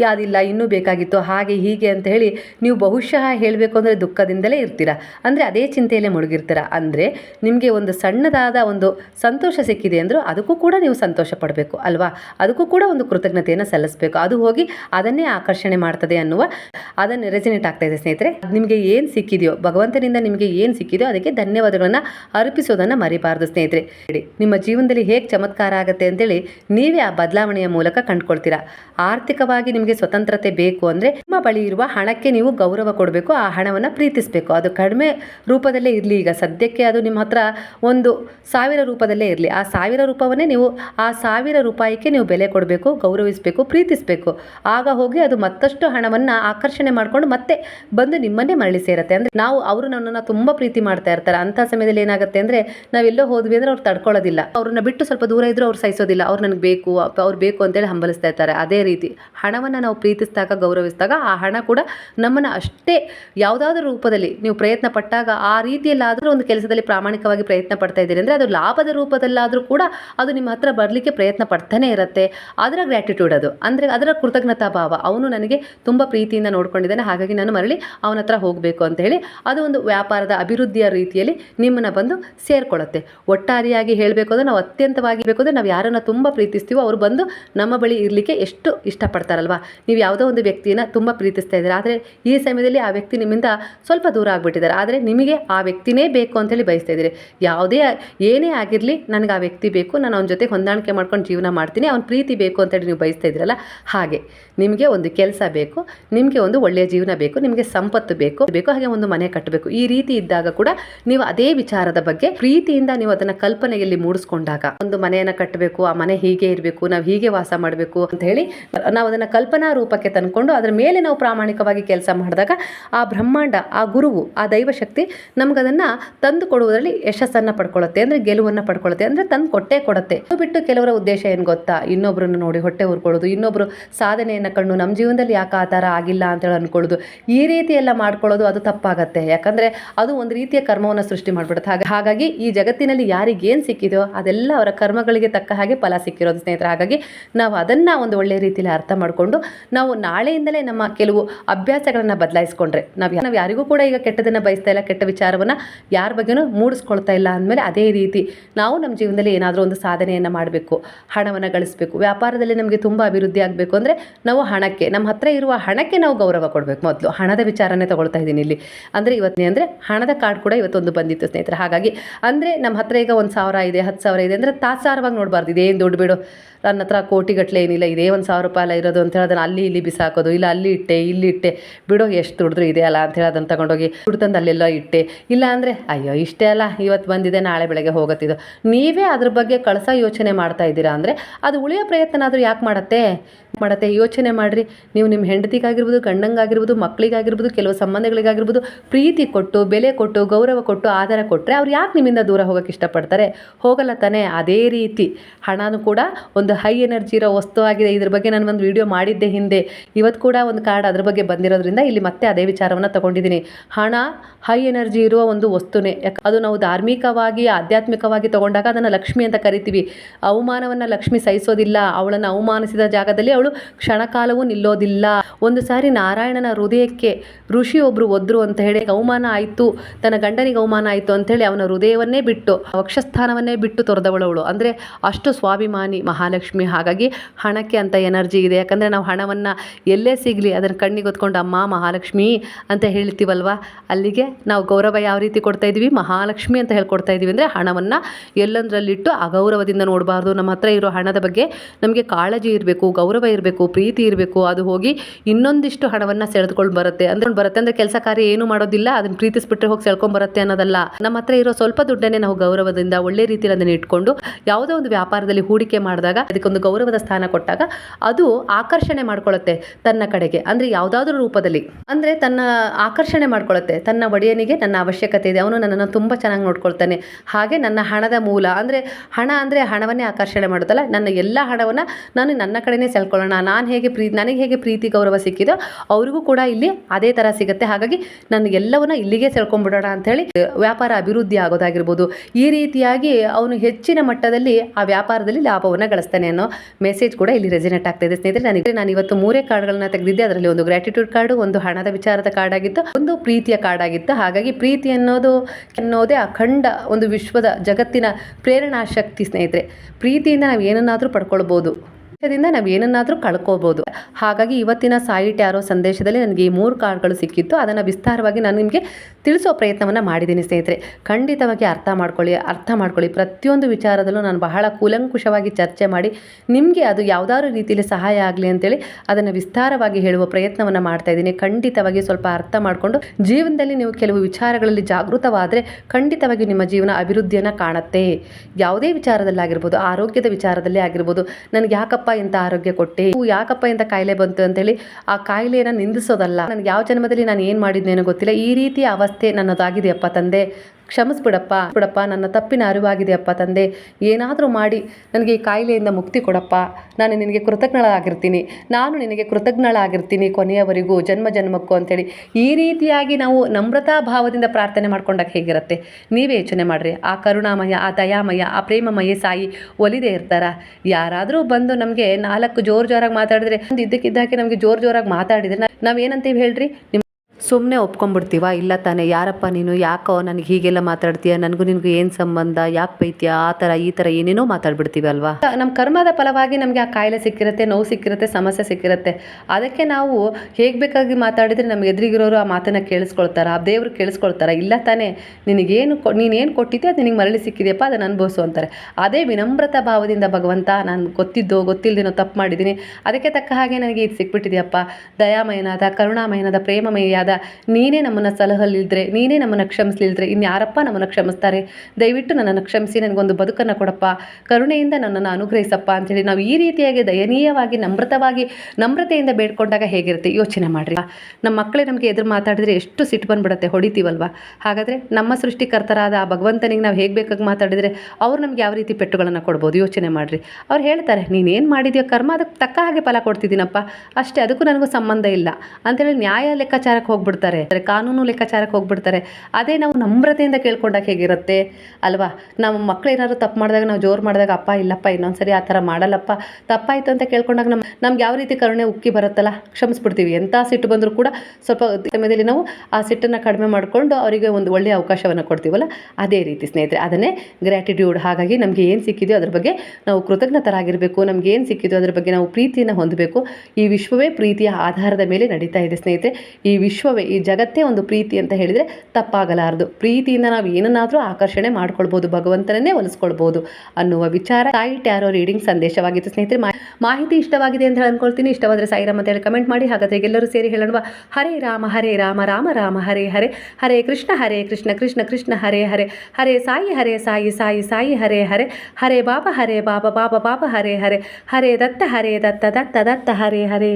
ಯಾದಿಲ್ಲ, ಇನ್ನೂ ಬೇಕಾಗಿತ್ತು, ಹಾಗೆ, ಹೀಗೆ ಅಂತ ಹೇಳಿ ನೀವು ಬಹುಶಃ ಹೇಳಬೇಕು ಅಂದರೆ ದುಃಖದಿಂದಲೇ ಇರ್ತೀರ. ಅಂದರೆ ಅದೇ ಚಿಂತೆಯಲ್ಲೇ ಮುಳುಗಿರ್ತೀರ. ಅಂದರೆ ನಿಮಗೆ ಒಂದು ಸಣ್ಣದಾದ ಒಂದು ಸಂತೋಷ ಸಿಕ್ಕಿದೆ ಅಂದರೂ ಅದಕ್ಕೂ ಕೂಡ ನೀವು ಸಂತೋಷ ಪಡಬೇಕು, ಅಲ್ವಾ? ಅದಕ್ಕೂ ಕೂಡ ಒಂದು ಕೃತಜ್ಞತೆಯನ್ನು ಸಲ್ಲಿಸಬೇಕು ಅದು ಹೋಗಿ ಅದನ್ನೇ ಆಕರ್ಷಣೆ ಮಾಡ್ತದೆ ಅನ್ನುವ ಅದನ್ನು ರೆಸಿನೇಟ್ ಆಗ್ತಾ ಇದೆ ಸ್ನೇಹಿತರೆ. ನಿಮಗೆ ಏನು ಸಿಕ್ಕಿದೆಯೋ, ಭಗವಂತನಿಂದ ನಿಮಗೆ ಏನು ಸಿಕ್ಕಿದೆಯೋ ಅದಕ್ಕೆ ಧನ್ಯವಾದಗಳನ್ನು ಅರ್ಪಿಸೋದನ್ನು ಮರಿಬಾರ್ದು ಸ್ನೇಹಿತರೆ. ನಿಮ್ಮ ಜೀವನದಲ್ಲಿ ಹೇಗೆ ಚಮತ್ಕಾರ ಆಗುತ್ತೆ ಅಂತೇಳಿ ನೀವೇ ಆ ಬದಲಾವಣೆಯ ಮೂಲಕ ಕಂಡುಕೊಳ್ತೀರಾ. ಆರ್ಥಿಕವಾಗಿ ನಿಮಗೆ ಸ್ವತಂತ್ರತೆ ಬೇಕು ಅಂದರೆ ನಿಮ್ಮ ಬಳಿ ಇರುವ ಹಣಕ್ಕೆ ನೀವು ಗೌರವ ಕೊಡಬೇಕು, ಆ ಹಣವನ್ನು ಪ್ರೀತಿಸಬೇಕು. ಅದು ಕಡಿಮೆ ರೂಪದಲ್ಲೇ ಇರಲಿ. ಈಗ ಸದ್ಯಕ್ಕೆ ಅದು ನಿಮ್ಮ ಹತ್ರ ಒಂದು ಸಾವಿರ ರೂಪದಲ್ಲೇ ಇರಲಿ. ಆ ಸಾವಿರ ರೂಪವನ್ನೇ ನೀವು, ಆ ಸಾವಿರ ರೂಪಾಯಿಗೆ ನೀವು ಬೆಲೆ ಕೊಡಬೇಕು, ಗೌರವಿಸಬೇಕು ಪ್ರೀತಿಸಬೇಕು. ಆಗ ಹೋಗಿ ಅದು ಮತ್ತಷ್ಟು ಹಣವನ್ನು ಆಕರ್ಷಣೆ ಮಾಡಿಕೊಂಡು ಮತ್ತೆ ಬಂದು ನಿಮ್ಮನ್ನೇ ಮರಳಿ ಸೇರುತ್ತೆ. ಅಂದರೆ ನಾವು ಅವರು ನನ್ನನ್ನು ತುಂಬ ಪ್ರೀತಿ ಮಾಡ್ತಾ ಇರ್ತಾರೆ. ಅಂಥ ಸಮಯದಲ್ಲಿ ಏನಾಗುತ್ತೆ ಅಂದರೆ ನಾವೆಲ್ಲೋ ಹೋದ್ವಿ ಅಂದರೆ ಅವ್ರು ತಡ್ಕೊಳ್ಳೋದಿಲ್ಲ. ಅವ್ರನ್ನ ಬಿಟ್ಟು ಸ್ವಲ್ಪ ದೂರ ಇದ್ದರೂ ಅವ್ರು ಸಹಿಸೋದಿಲ್ಲ. ಅವ್ರು ನನಗೆ ಬೇಕು, ಅವ್ರು ಬೇಕು ಅಂತೇಳಿ ಹಂಬಲಿಸ್ತಾ ಇರ್ತಾರೆ. ಅದೇ ರೀತಿ ಹಣವನ್ನು ನಾವು ಪ್ರೀತಿಸಿದಾಗ, ಗೌರವಿಸಿದಾಗ ಆ ಹಣ ಕೂಡ ನಮ್ಮನ್ನು ಅಷ್ಟೇ ಯಾವುದಾದ್ರೂ ರೂಪದಲ್ಲಿ ನೀವು ಪ್ರಯತ್ನ ಪಟ್ಟಾಗ ಆ ರೀತಿಯಲ್ಲಾದರೂ ಒಂದು ಕೆಲಸದಲ್ಲಿ ಪ್ರಾಮಾಣಿಕವಾಗಿ ಪ್ರಯತ್ನ ಪಡ್ತಾ ಇದ್ದೀರಿ. ಅಂದರೆ ಅದು ಲಾಭದ ರೂಪದಲ್ಲಾದರೂ ಕೂಡ ಅದು ನಿಮ್ಮ ಹತ್ರ ಬರಲಿಕ್ಕೆ ಪ್ರಯತ್ನ ಪಡ್ತಾನೆ ಇರುತ್ತೆ. ಅದರ ಗ್ರ್ಯಾಟಿಟ್ಯೂಡ್ ಅದು. ಅಂದರೆ ಅದರ ಕೃತಜ್ಞತಾ ಭಾವ ಅವನು ನನಗೆ ತುಂಬ ಪ್ರೀತಿಯಿಂದ ನೋಡ್ಕೊಂಡಿದ್ದಾನೆ. ಹಾಗಾಗಿ ನಾನು ಮರಳಿ ಅವನ ಹತ್ರ ಹೋಗಬೇಕು ಅಂತ ಹೇಳಿ ಅದು ಒಂದು ವ್ಯಾಪಾರದ ಅಭಿವೃದ್ಧಿಯ ರೀತಿಯಲ್ಲಿ ನಿಮ್ಮನ್ನು ಬಂದು ಸೇರ್ಕೊಳ್ಳುತ್ತೆ. ಒಟ್ಟಾರೆಯಾಗಿ ಹೇಳಬೇಕು ಅಂದರೆ ನಾವು ಅತ್ಯಂತವಾಗಿ ಬೇಕು ಅಂದರೆ ನಾವು ಯಾರನ್ನು ತುಂಬ ಪ್ರೀತಿಸ್ತೀವೋ ಅವರು ಬಂದು ನಮ್ಮ ಬಳಿ ಇರಲಿಕ್ಕೆ ಎಷ್ಟು ಇಷ್ಟಪಡ್ತಾರಲ್ವ? ನೀವು ಯಾವುದೋ ಒಂದು ವ್ಯಕ್ತಿಯನ್ನು ತುಂಬ ಪ್ರೀತಿಸ್ತಾ ಇದ್ದೀರಾ. ಆದರೆ ಈ ಸಮಯದಲ್ಲಿ ಆ ವ್ಯಕ್ತಿ ನಿಮ್ಮಿಂದ ಸ್ವಲ್ಪ ದೂರ ಆಗಿಬಿಟ್ಟಿದ್ದಾರೆ. ಆದರೆ ನಿಮಗೆ ಆ ವ್ಯಕ್ತಿನೇ ಬೇಕು ಅಂತೇಳಿ ಬಯಸ್ತಾ ಇದ್ದೀರಿ. ಯಾವುದೇ ಏನೇ ಆಗಿರಲಿ, ನನಗೆ ಆ ವ್ಯಕ್ತಿ ಬೇಕು. ನಾನು ಅವನ ಜೊತೆ ಹೊಂದಾಣಿಕೆ ಮಾಡ್ಕೊಂಡು ಜೀವನ ಮಾಡ್ತೀನಿ. ಅವ್ನ ಪ್ರೀತಿ ಬೇಕು ಅಂತೇಳಿ ನೀವು ಬಯಸ್ತಾ ಇದ್ದೀರಲ್ಲ. ಹಾಗೆ. ನಿಮಗೆ ಒಂದು ಕೆಲಸ ಬೇಕು, ನಿಮಗೆ ಒಂದು ಒಳ್ಳೆಯ ಜೀವನ ಬೇಕು, ನಿಮಗೆ ಸಂಪತ್ತು ಬೇಕು ಬೇಕು, ಹಾಗೆ ಒಂದು ಮನೆ ಕಟ್ಟಬೇಕು. ಈ ರೀತಿ ಇದ್ದಾಗ ಕೂಡ ನೀವು ಅದೇ ವಿಚಾರದ ಬಗ್ಗೆ ಪ್ರೀತಿಯಿಂದ ನೀವು ಅದನ್ನ ಕಲ್ಪನೆಯಲ್ಲಿ ಮೂಡಿಸ್ಕೊಂಡಾಗ, ಒಂದು ಮನೆಯನ್ನ ಕಟ್ಟಬೇಕು, ಆ ಮನೆ ಹೀಗೆ ಇರಬೇಕು, ನಾವು ಹೀಗೆ ವಾಸ ಮಾಡಬೇಕು ಅಂತ ಹೇಳಿ ನಾವು ಅದನ್ನ ಕಲ್ಪನಾ ರೂಪಕ್ಕೆ ತಂದ್ಕೊಂಡು ಅದರ ಮೇಲೆ ನಾವು ಪ್ರಾಮಾಣಿಕವಾಗಿ ಕೆಲಸ ಮಾಡಿದಾಗ ಆ ಬ್ರಹ್ಮಾಂಡ, ಆ ಗುರುವು, ಆ ದೈವಶಕ್ತಿ ನಮ್ಗದನ್ನ ತಂದು ಕೊಡುವುದರಲ್ಲಿ ಯಶಸ್ಸನ್ನ ಪಡ್ಕೊಳ್ಳುತ್ತೆ ಅಂದ್ರೆ ಗೆಲುವನ್ನ ಪಡ್ಕೊಳ್ಳುತ್ತೆ ಅಂದ್ರೆ ತಂದು ಕೊಟ್ಟೇ ಕೊಡುತ್ತೆ ಬಿಟ್ಟು ಕೆಲವರ ಉದ್ದೇಶ ಏನು ಗೊತ್ತಾ? ಇನ್ನೊಬ್ಬರನ್ನು ನೋಡಿ ಹೊಟ್ಟೆ ಉರ್ಕೊಳ್ಳೋದು ಇನ್ನೊಬ್ರು ಸಾಧನೆಯನ್ನು ಕಂಡು ನಮ್ಮ ಜೀವನದಲ್ಲಿ ಯಾಕೆ ಆ ಥರ ಆಗಿಲ್ಲ ಅಂತೇಳಿ ಅಂದ್ಕೊಳ್ಳೋದು ಈ ರೀತಿ ಎಲ್ಲ ಮಾಡ್ಕೊಳ್ಳೋದು ಅದು ತಪ್ಪಾಗತ್ತೆ. ಯಾಕಂದರೆ ಅದು ಒಂದು ರೀತಿಯ ಕರ್ಮವನ್ನು ಸೃಷ್ಟಿ ಮಾಡಿಬಿಡುತ್ತೆ. ಹಾಗೆ, ಹಾಗಾಗಿ ಈ ಜಗತ್ತಿನಲ್ಲಿ ಯಾರಿಗೇನು ಸಿಕ್ಕಿದೆಯೋ ಅದೆಲ್ಲ ಅವರ ಕರ್ಮಗಳಿಗೆ ತಕ್ಕ ಹಾಗೆ ಫಲ ಸಿಕ್ಕಿರೋದು ಸ್ನೇಹಿತರೆ. ಹಾಗಾಗಿ ನಾವು ಅದನ್ನು ಒಂದು ಒಳ್ಳೆಯ ರೀತಿಯಲ್ಲಿ ಅರ್ಥ ಮಾಡಿಕೊಂಡು ನಾವು ನಾಳೆಯಿಂದಲೇ ನಮ್ಮ ಕೆಲವು ಅಭ್ಯಾಸಗಳನ್ನು ಬದಲಾಯಿಸ್ಕೊಂಡ್ರೆ, ನಾವು ನಾವು ಯಾರಿಗೂ ಕೂಡ ಈಗ ಕೆಟ್ಟದನ್ನು ಬಯಸ್ತಾ ಇಲ್ಲ, ಕೆಟ್ಟ ವಿಚಾರವನ್ನು ಯಾರ ಬಗ್ಗೆನೂ ಮೂಡಿಸ್ಕೊಳ್ತಾ ಇಲ್ಲ ಅಂದಮೇಲೆ ಅದೇ ರೀತಿ ನಾವು ನಮ್ಮ ಜೀವನದಲ್ಲಿ ಏನಾದರೂ ಒಂದು ಸಾಧನೆಯನ್ನು ಮಾಡಬೇಕು, ಹಣವನ್ನು ಗಳಿಸಬೇಕು. ವ್ಯಾಪಾರದಲ್ಲಿ ನಮಗೆ ತುಂಬ ಅಭಿವೃದ್ಧಿ ಆಗಬೇಕು ಅಂದರೆ ನಾವು ಹಣಕ್ಕೆ ನಮ್ಮ ಹತ್ರ ಇರುವ ಹಣಕ್ಕೆ ನಾವು ಗೌರವ ಕೊಡಬೇಕು. ಮೊದಲು ಹಣದ ವಿಚಾರನೇ ತಗೊಳ್ತಾ ಇದ್ದೀನಿ ಇಲ್ಲಿ. ಅಂದರೆ ಇವತ್ತೇ ಅಂದರೆ ಹಣದ ಕಾರ್ಡ್ ಕೂಡ ಇವತ್ತೊಂದು ಬಂದಿತ್ತು ಸ್ನೇಹಿತರೆ. ಹಾಗಾಗಿ ಅಂದರೆ ನಮ್ಮ ಹತ್ರ ಈಗ ಒಂದು ಸಾವಿರ ಇದೆ, ಹತ್ತು ಸಾವಿರ ಇದೆ ಅಂದರೆ ತಾತ್ಸಾರವಾಗಿ ನೋಡಬಾರ್ದು. ಇದೇನು ದುಡ್ಡು ಬಿಡು. ನನ್ನ ಹತ್ರ ಕೋಟಿಗಟ್ಟಲೆ ಏನಿಲ್ಲ, ಇದೇ ಒಂದು ಸಾವಿರ ರೂಪಾಯಿ ಅಲ್ಲ ಇರೋದು ಅಂತ ಅದನ್ನು ಅಲ್ಲಿ ಇಲ್ಲಿ ಬಿಸಾಕೋದು, ಇಲ್ಲ ಅಲ್ಲಿ ಇಟ್ಟೆ, ಇಲ್ಲಿ ಇಟ್ಟೆ. ಬಿಡೋ, ಎಷ್ಟು ದುಡಿದ್ರು ಇದೆ ಅಲ್ಲ ಅಂತ ಹೇಳಿ ಅದನ್ನು ತಗೊಂಡೋಗಿ ದುಡ್ಡು ತಂದು ಅಲ್ಲೆಲ್ಲ ಇಟ್ಟೆ. ಇಲ್ಲ ಅಂದರೆ, ಅಯ್ಯೋ, ಇಷ್ಟೇ ಅಲ್ಲ, ಇವತ್ತು ಬಂದಿದೆ, ನಾಳೆ ಬೆಳಗ್ಗೆ ಹೋಗುತ್ತಿದ್ದು. ನೀವೇ ಅದ್ರ ಬಗ್ಗೆ ಕಳಸ ಯೋಚನೆ ಮಾಡ್ತಾ ಇದ್ದೀರಾ ಅಂದರೆ ಅದು ಉಳಿಯೋ ಪ್ರಯತ್ನ ಆದರೂ ಯಾಕೆ ಮಾಡತ್ತೆ? ಮಾಡತ್ತೆ? ಯೋಚನೆ ಮಾಡಿರಿ. ನೀವು ನಿಮ್ಮ ಹೆಂಡತಿಗಾಗಿರ್ಬೋದು, ಗಂಡಂಗಾಗಿರ್ಬೋದು ಮಕ್ಕಳಿಗಾಗಿರ್ಬೋದು ಕೆಲವು ಸಂಬಂಧಗಳಿಗಾಗಿರ್ಬೋದು, ಪ್ರೀತಿ ಕೊಟ್ಟು, ಬೆಲೆ ಕೊಟ್ಟು, ಗೌರವ ಕೊಟ್ಟು, ಆಧಾರ ಕೊಟ್ಟರೆ ಅವ್ರು ಯಾಕೆ ನಿಮ್ಮಿಂದ ದೂರ ಹೋಗೋಕ್ಕೆ ಇಷ್ಟಪಡ್ತಾರೆ? ಹೋಗಲ್ಲ ತಾನೇ, ಅದೇ ರೀತಿ. ಹಣನೂ ಕೂಡ ಒಂದು ಹೈ ಎನರ್ಜಿ ಇರೋ ವಸ್ತು ಆಗಿದೆ. ಇದ್ರ ಬಗ್ಗೆ ನಾನು ಒಂದು ವಿಡಿಯೋ ಮಾಡಿದ್ದೆ ಹಿಂದೆ. ಇವತ್ತು ಕೂಡ ಒಂದು ಕಾರ್ಡ್ ಅದ್ರ ಬಗ್ಗೆ ಬಂದಿರೋದ್ರಿಂದ ಇಲ್ಲಿ ಮತ್ತೆ ಅದೇ ವಿಚಾರವನ್ನು ತಗೊಂಡಿದ್ದೀನಿ. ಹಣ ಹೈ ಎನರ್ಜಿ ಇರುವ ಒಂದು ವಸ್ತುನೇ. ಯಾಕೆ ಅದು ನಾವು ಧಾರ್ಮಿಕವಾಗಿ, ಆಧ್ಯಾತ್ಮಿಕವಾಗಿ ತಗೊಂಡಾಗ ಅದನ್ನು ಲಕ್ಷ್ಮಿ ಅಂತ ಕರಿತೀವಿ. ಅವಮಾನವನ್ನು ಲಕ್ಷ್ಮಿ ಸಹಿಸೋದಿಲ್ಲ. ಅವಳನ್ನು ಅವಮಾನಿಸಿದ ಜಾಗದಲ್ಲಿ ಅವಳು ಕ್ಷಣಕಾಲವೂ ನಿಲ್ಲೋದಿಲ್ಲ. ಒಂದು ಸಾರಿ ನಾರಾಯಣನ ಹೃದಯಕ್ಕೆ ಋಷಿ ಒಬ್ರು ಒದ್ರು ಅಂತ ಹೇಳಿ, ಅವಮಾನ ಆಯಿತು, ತನ್ನ ಗಂಡನಿಗೆ ಅವಮಾನ ಆಯಿತು ಅಂತೇಳಿ ಅವನ ಹೃದಯವನ್ನೇ ಬಿಟ್ಟು, ವಕ್ಷಸ್ಥಾನವನ್ನೇ ಬಿಟ್ಟು ತೊರೆದವಳವಳು. ಅಂದರೆ ಅಷ್ಟು ಸ್ವಾಭಿಮಾನಿ, ಮಹಾಲಕ್ಷ್ಮಿ. ಹಾಗಾಗಿ ಹಣಕ್ಕೆ ಅಂತ ಎನರ್ಜಿ ಇದೆ. ಯಾಕಂದರೆ ನಾವು ಹಣವನ್ನು ಎಲ್ಲೇ ಸಿಗಲಿ ಅದನ್ನು ಕಣ್ಣಿಗೆ ಹೊತ್ಕೊಂಡು, ಅಮ್ಮ, ಮಹಾಲಕ್ಷ್ಮಿ ಅಂತ ಹೇಳ್ತೀವಲ್ವ? ಅಲ್ಲಿಗೆ ನಾವು ಗೌರವ ಯಾವ ರೀತಿ ಕೊಡ್ತಾ ಇದ್ದೀವಿ ಮಹಾಲಕ್ಷ್ಮಿ ಅಂತ ಹೇಳ್ಕೊಡ್ತಾ ಇದ್ದೀವಿ ಅಂದರೆ ಹಣವನ್ನು ಎಲ್ಲಂದ್ರಲ್ಲಿಟ್ಟು ಅಗೌರವದಿಂದ ನೋಡಬಾರ್ದು. ನಮ್ಮ ಹತ್ರ ಇರೋ ಹಣದ ಬಗ್ಗೆ ನಮಗೆ ಕಾಳಜಿ ಇರಬೇಕು, ಗೌರವ ಇರಬೇಕು, ಪ್ರೀತಿ ಇರಬೇಕು. ಅದು ಹೋಗಿ ಇನ್ನೊಂದಿಷ್ಟು ಹಣವನ್ನು ಸೆಳೆದುಕೊಂಡು ಬರುತ್ತೆ. ಅಂದ್ರೆ ಬರುತ್ತೆ ಅಂದರೆ ಕೆಲಸ ಕಾರ್ಯ ಏನು ಮಾಡೋದಿಲ್ಲ, ಅದನ್ನು ಪ್ರೀತಿಸ್ಬಿಟ್ರೆ ಹೋಗಿ ಸೆಳ್ಕೊಂಬರುತ್ತೆ ಅನ್ನೋದಲ್ಲ. ನಮ್ಮ ಹತ್ರ ಇರೋ ಸ್ವಲ್ಪ ದುಡ್ಡನ್ನೇ ನಾವು ಗೌರವದಿಂದ ಒಳ್ಳೆ ರೀತಿಯಲ್ಲಿ ಅದನ್ನು ಇಟ್ಕೊಂಡು, ಯಾವುದೋ ಒಂದು ವ್ಯಾಪಾರದಲ್ಲಿ ಹೂಡಿಕೆ ಮಾಡಿದಾಗ ಅದಕ್ಕೊಂದು ಗೌರವದ ಸ್ಥಾನ ಕೊಟ್ಟಾಗ ಅದು ಆಕರ್ಷಣೆ ಮಾಡ್ಕೊಳ್ಳುತ್ತೆ ತನ್ನ ಕಡೆಗೆ. ಅಂದರೆ ಯಾವುದಾದ್ರೂ ರೂಪದಲ್ಲಿ. ಅಂದರೆ ತನ್ನ ಆಕರ್ಷಣೆ ಮಾಡ್ಕೊಳ್ಳುತ್ತೆ. ತನ್ನ ಒಡೆಯನಿಗೆ ನನ್ನ ಅವಶ್ಯಕತೆ ಇದೆ. ಅವನು ನನ್ನನ್ನು ತುಂಬ ಚೆನ್ನಾಗಿ ನೋಡ್ಕೊಳ್ತಾನೆ. ಹಾಗೆ ನನ್ನ ಹಣದ ಮೂಲ. ಅಂದರೆ ಹಣ ಅಂದರೆ ಹಣವನ್ನೇ ಆಕರ್ಷಣೆ ಮಾಡುತ್ತಲ್ಲ. ನನ್ನ ಎಲ್ಲ ಹಣವನ್ನು ನಾನು ನನ್ನ ಕಡೆನೇ ಸೆಳ್ಕೊಳ್ಳೋಣ ನಾನು ಹೇಗೆ ಪ್ರೀತಿ ನನಗೆ ಹೇಗೆ ಪ್ರೀತಿ, ಗೌರವ ಸಿಕ್ಕಿದೋ ಅವ್ರಿಗೂ ಕೂಡ ಇಲ್ಲಿ ಅದೇ ಥರ ಸಿಗುತ್ತೆ. ಹಾಗಾಗಿ ನನಗೆಲ್ಲವನ್ನ ಇಲ್ಲಿಗೆ ಸೆಳ್ಕೊಂಡ್ಬಿಡೋಣ ಹೇಳಿ ವ್ಯಾಪಾರ ಅಭಿವೃದ್ಧಿ ಆಗೋದಾಗಿರ್ಬೋದು. ಈ ರೀತಿಯಾಗಿ ಅವನು ಹೆಚ್ಚಿನ ಮಟ್ಟದಲ್ಲಿ ಆ ವ್ಯಾಪಾರದಲ್ಲಿ ಲಾಭವನ್ನು ಗಳಿಸ್ತಾನೆ ಅನ್ನೋ ಮೆಸೇಜ್ ಕೂಡ ಇಲ್ಲಿ ರೆಸಿನೆಟ್ ಆಗ್ತಾ ಇದೆ. ಸ್ನೇಹಿತರೆ ನನಗೆ ನಾನು ಇವತ್ತು ಮೂರೇ ಕಾರ್ಡ್ಗಳನ್ನ ತೆಗೆದಿದ್ದೆ. ಅದರಲ್ಲಿ ಒಂದು ಗ್ರಾಟಿಟ್ಯೂಡ್ ಕಾರ್ಡ್ ಒಂದು ಹಣದ ವಿಚಾರದ ಕಾರ್ಡ್ ಆಗಿತ್ತು, ಒಂದು ಪ್ರೀತಿಯ ಕಾರ್ಡ್ ಆಗಿತ್ತು. ಹಾಗಾಗಿ ಪ್ರೀತಿ ಅನ್ನೋದು ಅನ್ನೋದೇ ಅಖಂಡ ಒಂದು ವಿಶ್ವದ ಜಗತ್ತಿನ ಪ್ರೇರಣಾ ಶಕ್ತಿ ಸ್ನೇಹಿತರೆ. ಪ್ರೀತಿಯಿಂದ ನಾವು ಏನನ್ನಾದರೂ ಪಡ್ಕೊಳ್ಬೋದು. ದಿಂದ ನಾವು ಏನನ್ನಾದರೂ ಕಳ್ಕೋಬಹುದು ಹಾಗಾಗಿ ಇವತ್ತಿನ ಸಾಯಿ ಟ್ಯಾರೋ ಸಂದೇಶದಲ್ಲಿ ನನಗೆ ಈ ಮೂರು ಕಾರ್ಡ್ಗಳು ಸಿಕ್ಕಿತ್ತು. ಅದನ್ನು ವಿಸ್ತಾರವಾಗಿ ನಾನು ನಿಮಗೆ ತಿಳಿಸೋ ಪ್ರಯತ್ನವನ್ನು ಮಾಡಿದ್ದೀನಿ ಸ್ನೇಹಿತರೆ. ಖಂಡಿತವಾಗಿ ಅರ್ಥ ಮಾಡ್ಕೊಳ್ಳಿ ಅರ್ಥ ಮಾಡ್ಕೊಳ್ಳಿ. ಪ್ರತಿಯೊಂದು ವಿಚಾರದಲ್ಲೂ ನಾನು ಬಹಳ ಕೂಲಂಕುಷವಾಗಿ ಚರ್ಚೆ ಮಾಡಿ ನಿಮಗೆ ಅದು ಯಾವುದಾದ್ರು ರೀತಿಯಲ್ಲಿ ಸಹಾಯ ಆಗಲಿ ಅಂತೇಳಿ ಅದನ್ನು ವಿಸ್ತಾರವಾಗಿ ಹೇಳುವ ಪ್ರಯತ್ನವನ್ನು ಮಾಡ್ತಾ ಇದ್ದೀನಿ. ಖಂಡಿತವಾಗಿ ಸ್ವಲ್ಪ ಅರ್ಥ ಮಾಡಿಕೊಂಡು ಜೀವನದಲ್ಲಿ ನೀವು ಕೆಲವು ವಿಚಾರಗಳಲ್ಲಿ ಜಾಗೃತವಾದರೆ ಖಂಡಿತವಾಗಿ ನಿಮ್ಮ ಜೀವನ ಅಭಿವೃದ್ಧಿಯನ್ನು ಕಾಣುತ್ತೆ. ಯಾವುದೇ ವಿಚಾರದಲ್ಲಾಗಿರ್ಬೋದು, ಆರೋಗ್ಯದ ವಿಚಾರದಲ್ಲೇ ಆಗಿರ್ಬೋದು, ನನಗೆ ಯಾಕಪ್ಪ ಇಂಥ ಆರೋಗ್ಯ ಕೊಟ್ಟೆ? ಯಾಕಪ್ಪ ಇಂಥ ಕಾಯಿಲೆ ಬಂತು? ಅಂತೇಳಿ ಆ ಕಾಯಿಲೆಯನ್ನು ನಿಂದಿಸೋದಲ್ಲ. ನನಗೆ ಯಾವ ಜನ್ಮದಲ್ಲಿ ನಾನು ಏನು ಮಾಡಿದ್ನೇನೋ ಗೊತ್ತಿಲ್ಲ. ಈ ರೀತಿಯ ಅವಸ್ಥೆ ನನ್ನದಾಗಿದೆಯಪ್ಪ ತಂದೆ. ಕ್ಷಮಿಸ್ಬಿಡಪ್ಪ, ಬಿಡಪ್ಪ, ನನ್ನ ತಪ್ಪಿನ ಅರಿವಾಗಿದೆಯಪ್ಪ ತಂದೆ. ಏನಾದರೂ ಮಾಡಿ ನನಗೆ ಈ ಕಾಯಿಲೆಯಿಂದ ಮುಕ್ತಿ ಕೊಡಪ್ಪ. ನಾನು ನಿನಗೆ ಕೃತಜ್ಞಳಾಗಿರ್ತೀನಿ. ನಾನು ನಿನಗೆ ಕೃತಜ್ಞಳಾಗಿರ್ತೀನಿ ಕೊನೆಯವರೆಗೂ, ಜನ್ಮ ಜನ್ಮಕ್ಕೂ ಅಂತೇಳಿ. ಈ ರೀತಿಯಾಗಿ ನಾವು ನಮ್ರತಾ ಭಾವದಿಂದ ಪ್ರಾರ್ಥನೆ ಮಾಡ್ಕೊಂಡಾಗ ಹೇಗಿರುತ್ತೆ? ನೀವೇ ಯೋಚನೆ ಮಾಡಿರಿ. ಆ ಕರುಣಾಮಯ, ಆ ದಯಾಮಯ, ಆ ಪ್ರೇಮಮಯ ಸಾಯಿ ಒಲಿದೇ ಇರ್ತಾರ. ಯಾರಾದರೂ ಬಂದು ನಮಗೆ ನಾಲ್ಕು ಜೋರು ಜೋರಾಗಿ ಮಾತಾಡಿದ್ರೆ, ಒಂದು ಇದ್ದಕ್ಕಿದ್ದಾಗೆ ನಮಗೆ ಜೋರು ಜೋರಾಗಿ ಮಾತಾಡಿದರೆ ನಾವು ಏನಂತೀವಿ ಹೇಳ್ರಿ? ನಿಮ್ಮ ಸುಮ್ಮನೆ ಒಪ್ಕೊಂಡ್ಬಿಡ್ತೀವ? ಇಲ್ಲ ತಾನೇ, ಯಾರಪ್ಪ ನೀನು? ಯಾಕೋ ನನಗೆ ಹೀಗೆಲ್ಲ ಮಾತಾಡ್ತೀಯ? ನನಗೂ ನಿನಗೂ ಏನು ಸಂಬಂಧ? ಯಾಕೆ ಬೈತೀಯ ಆ ಥರ, ಈ ಥರ ಏನೇನೋ ಮಾತಾಡ್ಬಿಡ್ತೀವಿ ಅಲ್ವಾ? ನಮ್ಮ ಕರ್ಮದ ಫಲವಾಗಿ ನಮಗೆ ಆ ಕಾಯಿಲೆ ಸಿಕ್ಕಿರುತ್ತೆ, ನೋವು ಸಿಕ್ಕಿರುತ್ತೆ, ಸಮಸ್ಯೆ ಸಿಕ್ಕಿರುತ್ತೆ. ಅದಕ್ಕೆ ನಾವು ಹೇಗೆ ಬೇಕಾಗಿ ಮಾತಾಡಿದರೆ ನಮ್ಗೆ ಎದುರಿಗಿರೋರು ಆ ಮಾತನ್ನು ಕೇಳಿಸ್ಕೊಳ್ತಾರ? ಆ ದೇವ್ರು ಕೇಳಿಸ್ಕೊಳ್ತಾರ? ಇಲ್ಲ ತಾನೇ, ನಿನಗೇನು ನೀನು ನೀನೇನು ಕೊಟ್ಟಿದ್ದೆ ಅದು ನಿನಗೆ ಮರಳಿ ಸಿಕ್ಕಿದೆಯಪ್ಪ, ಅದನ್ನು ಅನುಭವಿಸು ಅಂತಾರೆ. ಅದೇ ವಿನಮ್ರತಾ ಭಾವದಿಂದ ಭಗವಂತ, ನಾನು ಗೊತ್ತಿದ್ದೋ ಗೊತ್ತಿಲ್ಲದೇನೋ ತಪ್ಪು ಮಾಡಿದ್ದೀನಿ. ಅದಕ್ಕೆ ತಕ್ಕ ಹಾಗೆ ನನಗೆ ಇದು ಸಿಕ್ಬಿಟ್ಟಿದೆಯಪ್ಪ. ದಯಾಮಯನಾದ, ಕರುಣಾಮಯನಾದ, ಪ್ರೇಮಮಯಿಯಾದ ನೀನೇ ನಮ್ಮನ್ನು ಸಲಹಲಿಲ್ದ್ರೆ, ನೀನೇ ನಮ್ಮನ್ನು ಕ್ಷಮಿಸ್ಲಿಲ್ದ್ರೆ ಇನ್ಯಾರಪ್ಪ ನಮ್ಮನ್ನು ಕ್ಷಮಿಸ್ತಾರೆ? ದಯವಿಟ್ಟು ನನ್ನನ್ನು ಕ್ಷಮಿಸಿ, ನನಗೊಂದು ಬದುಕನ್ನು ಕೊಡಪ್ಪ. ಕರುಣೆಯಿಂದ ನನ್ನನ್ನು ಅನುಗ್ರಹಿಸಪ್ಪ ಅಂತೇಳಿ ನಾವು ಈ ರೀತಿಯಾಗಿ ದಯನೀಯವಾಗಿ, ನಮ್ರತವಾಗಿ, ನಮ್ರತೆಯಿಂದ ಬೇಡ್ಕೊಂಡಾಗ ಹೇಗಿರುತ್ತೆ? ಯೋಚನೆ ಮಾಡಿರಿ. ನಮ್ಮ ಮಕ್ಕಳೇ ನಮಗೆ ಎದುರು ಮಾತಾಡಿದ್ರೆ ಎಷ್ಟು ಸಿಟ್ಟು ಬಂದುಬಿಡುತ್ತೆ? ಹೊಡಿತೀವಲ್ವ? ಹಾಗಾದರೆ ನಮ್ಮ ಸೃಷ್ಟಿಕರ್ತರಾದ ಆ ಭಗವಂತನಿಗೆ ನಾವು ಹೇಗೆ ಬೇಕಾಗಿ ಮಾತಾಡಿದರೆ ಅವ್ರು ನಮ್ಗೆ ಯಾವ ರೀತಿ ಪೆಟ್ಟುಗಳನ್ನು ಕೊಡ್ಬೋದು? ಯೋಚನೆ ಮಾಡಿರಿ. ಅವ್ರು ಹೇಳ್ತಾರೆ ನೀನೇನು ಮಾಡಿದ್ಯೋ ಕರ್ಮ, ಅದಕ್ಕೆ ತಕ್ಕ ಹಾಗೆ ಫಲ ಕೊಡ್ತಿದ್ದೀನಪ್ಪ. ಅಷ್ಟೇ, ಅದಕ್ಕೂ ನನಗೂ ಸಂಬಂಧ ಇಲ್ಲ. ಅಂತೇಳಿ ನ್ಯಾಯ ಲೆಕ್ಕಾಚಾರಕ್ಕೆ ಹೋಗ್ಬಿಡ್ತಾರೆ. ಕಾನೂನು ಲೆಕ್ಕಾಚಾರಕ್ಕೆ ಹೋಗ್ಬಿಡ್ತಾರೆ. ಅದೇ ನಾವು ನಮ್ರತೆಯಿಂದ ಕೇಳ್ಕೊಂಡಾಗ ಹೇಗಿರುತ್ತೆ? ಅಲ್ವಾ? ನಮ್ಮ ಮಕ್ಕಳು ಏನಾದ್ರು ತಪ್ಪು ಮಾಡಿದಾಗ, ನಾವು ಜೋರು ಮಾಡಿದಾಗ, ಅಪ್ಪ, ಇಲ್ಲಪ್ಪ, ಇನ್ನೊಂದ್ಸರಿ ಆ ಥರ ಮಾಡಲ್ಲಪ್ಪ. ತಪ್ಪಾಯ್ತು ಅಂತ ಕೇಳ್ಕೊಂಡಾಗ ನಮ್ಮ ನಮ್ಗೆ ಯಾವ ರೀತಿ ಕರುಣೆ ಉಕ್ಕಿ ಬರುತ್ತಲ್ಲ? ಕ್ಷಮಿಸ್ಬಿಡ್ತೀವಿ. ಎಂಥ ಸಿಟ್ಟು ಬಂದರೂ ಕೂಡ ಸ್ವಲ್ಪ ಸಮಯದಲ್ಲಿ ನಾವು ಆ ಸಿಟ್ಟನ್ನು ಕಡಿಮೆ ಮಾಡಿಕೊಂಡು ಅವರಿಗೆ ಒಂದು ಒಳ್ಳೆಯ ಅವಕಾಶವನ್ನು ಕೊಡ್ತೀವಲ್ಲ? ಅದೇ ರೀತಿ ಸ್ನೇಹಿತರೆ, ಅದನ್ನೇ ಗ್ರ್ಯಾಟಿಟ್ಯೂಡ್ ಹಾಗಾಗಿ ನಮಗೆ ಏನು ಸಿಕ್ಕಿದೆಯೋ ಅದ್ರ ಬಗ್ಗೆ ನಾವು ಕೃತಜ್ಞತರಾಗಿರಬೇಕು. ನಮ್ಗೆ ಏನು ಸಿಕ್ಕಿದೆಯೋ ಅದ್ರ ಬಗ್ಗೆ ನಾವು ಪ್ರೀತಿಯನ್ನು ಹೊಂದಬೇಕು. ಈ ವಿಶ್ವವೇ ಪ್ರೀತಿಯ ಆಧಾರದ ಮೇಲೆ ನಡೀತಾ ಇದೆ ಸ್ನೇಹಿತರೆ. ಈ ವಿಶ್ವವೇ ಈ ಜಗತ್ತೇ ಒಂದು ಪ್ರೀತಿ ಅಂತ ಹೇಳಿದರೆ ತಪ್ಪಾಗಲಾರದು. ಪ್ರೀತಿಯಿಂದ ನಾವು ಏನನ್ನಾದರೂ ಆಕರ್ಷಣೆ ಮಾಡ್ಕೊಳ್ಬೋದು, ಭಗವಂತನನ್ನೇ ಒಲಿಸ್ಕೊಳ್ಬೋದು ಅನ್ನುವ ವಿಚಾರ ತಾಯಿ ಟ್ಯಾರೋ ರೀಡಿಂಗ್ ಸಂದೇಶವಾಗಿತ್ತು. ಸ್ನೇಹಿತರೆ ಮಾಹಿತಿ ಇಷ್ಟವಾಗಿದೆ ಅಂತ ಹೇಳಿ ಅನ್ಕೊಳ್ತೀನಿ ಇಷ್ಟವಾದರೆ ಸಾಯಿರಾಮ್ ಅಂತ ಹೇಳಿ ಕಮೆಂಟ್ ಮಾಡಿ. ಹಾಗಾದರೆ ಎಲ್ಲರೂ ಸೇರಿ ಹೇಳೋಣ ಹರೇ ರಾಮ ಹರೇ ರಾಮ ರಾಮ ರಾಮ, ಹರೇ ಹರೇ. ಹರೇ ಕೃಷ್ಣ ಹರೇ ಕೃಷ್ಣ ಕೃಷ್ಣ ಕೃಷ್ಣ, ಹರೇ ಹರೇ. ಹರೇ ಸಾಯಿ ಹರೇ ಸಾಯಿ ಸಾಯಿ ಸಾಯಿ, ಹರೇ ಹರೇ. ಹರೇ ಬಾಬಾ ಹರೇ ಬಾಬಾ ಬಾಬಾ ಬಾಬಾ, ಹರೇ ಹರೇ. ಹರೇ ದತ್ತ ಹರೇ ದತ್ತ ದತ್ತ ದತ್ತ, ಹರೇ ಹರೇ.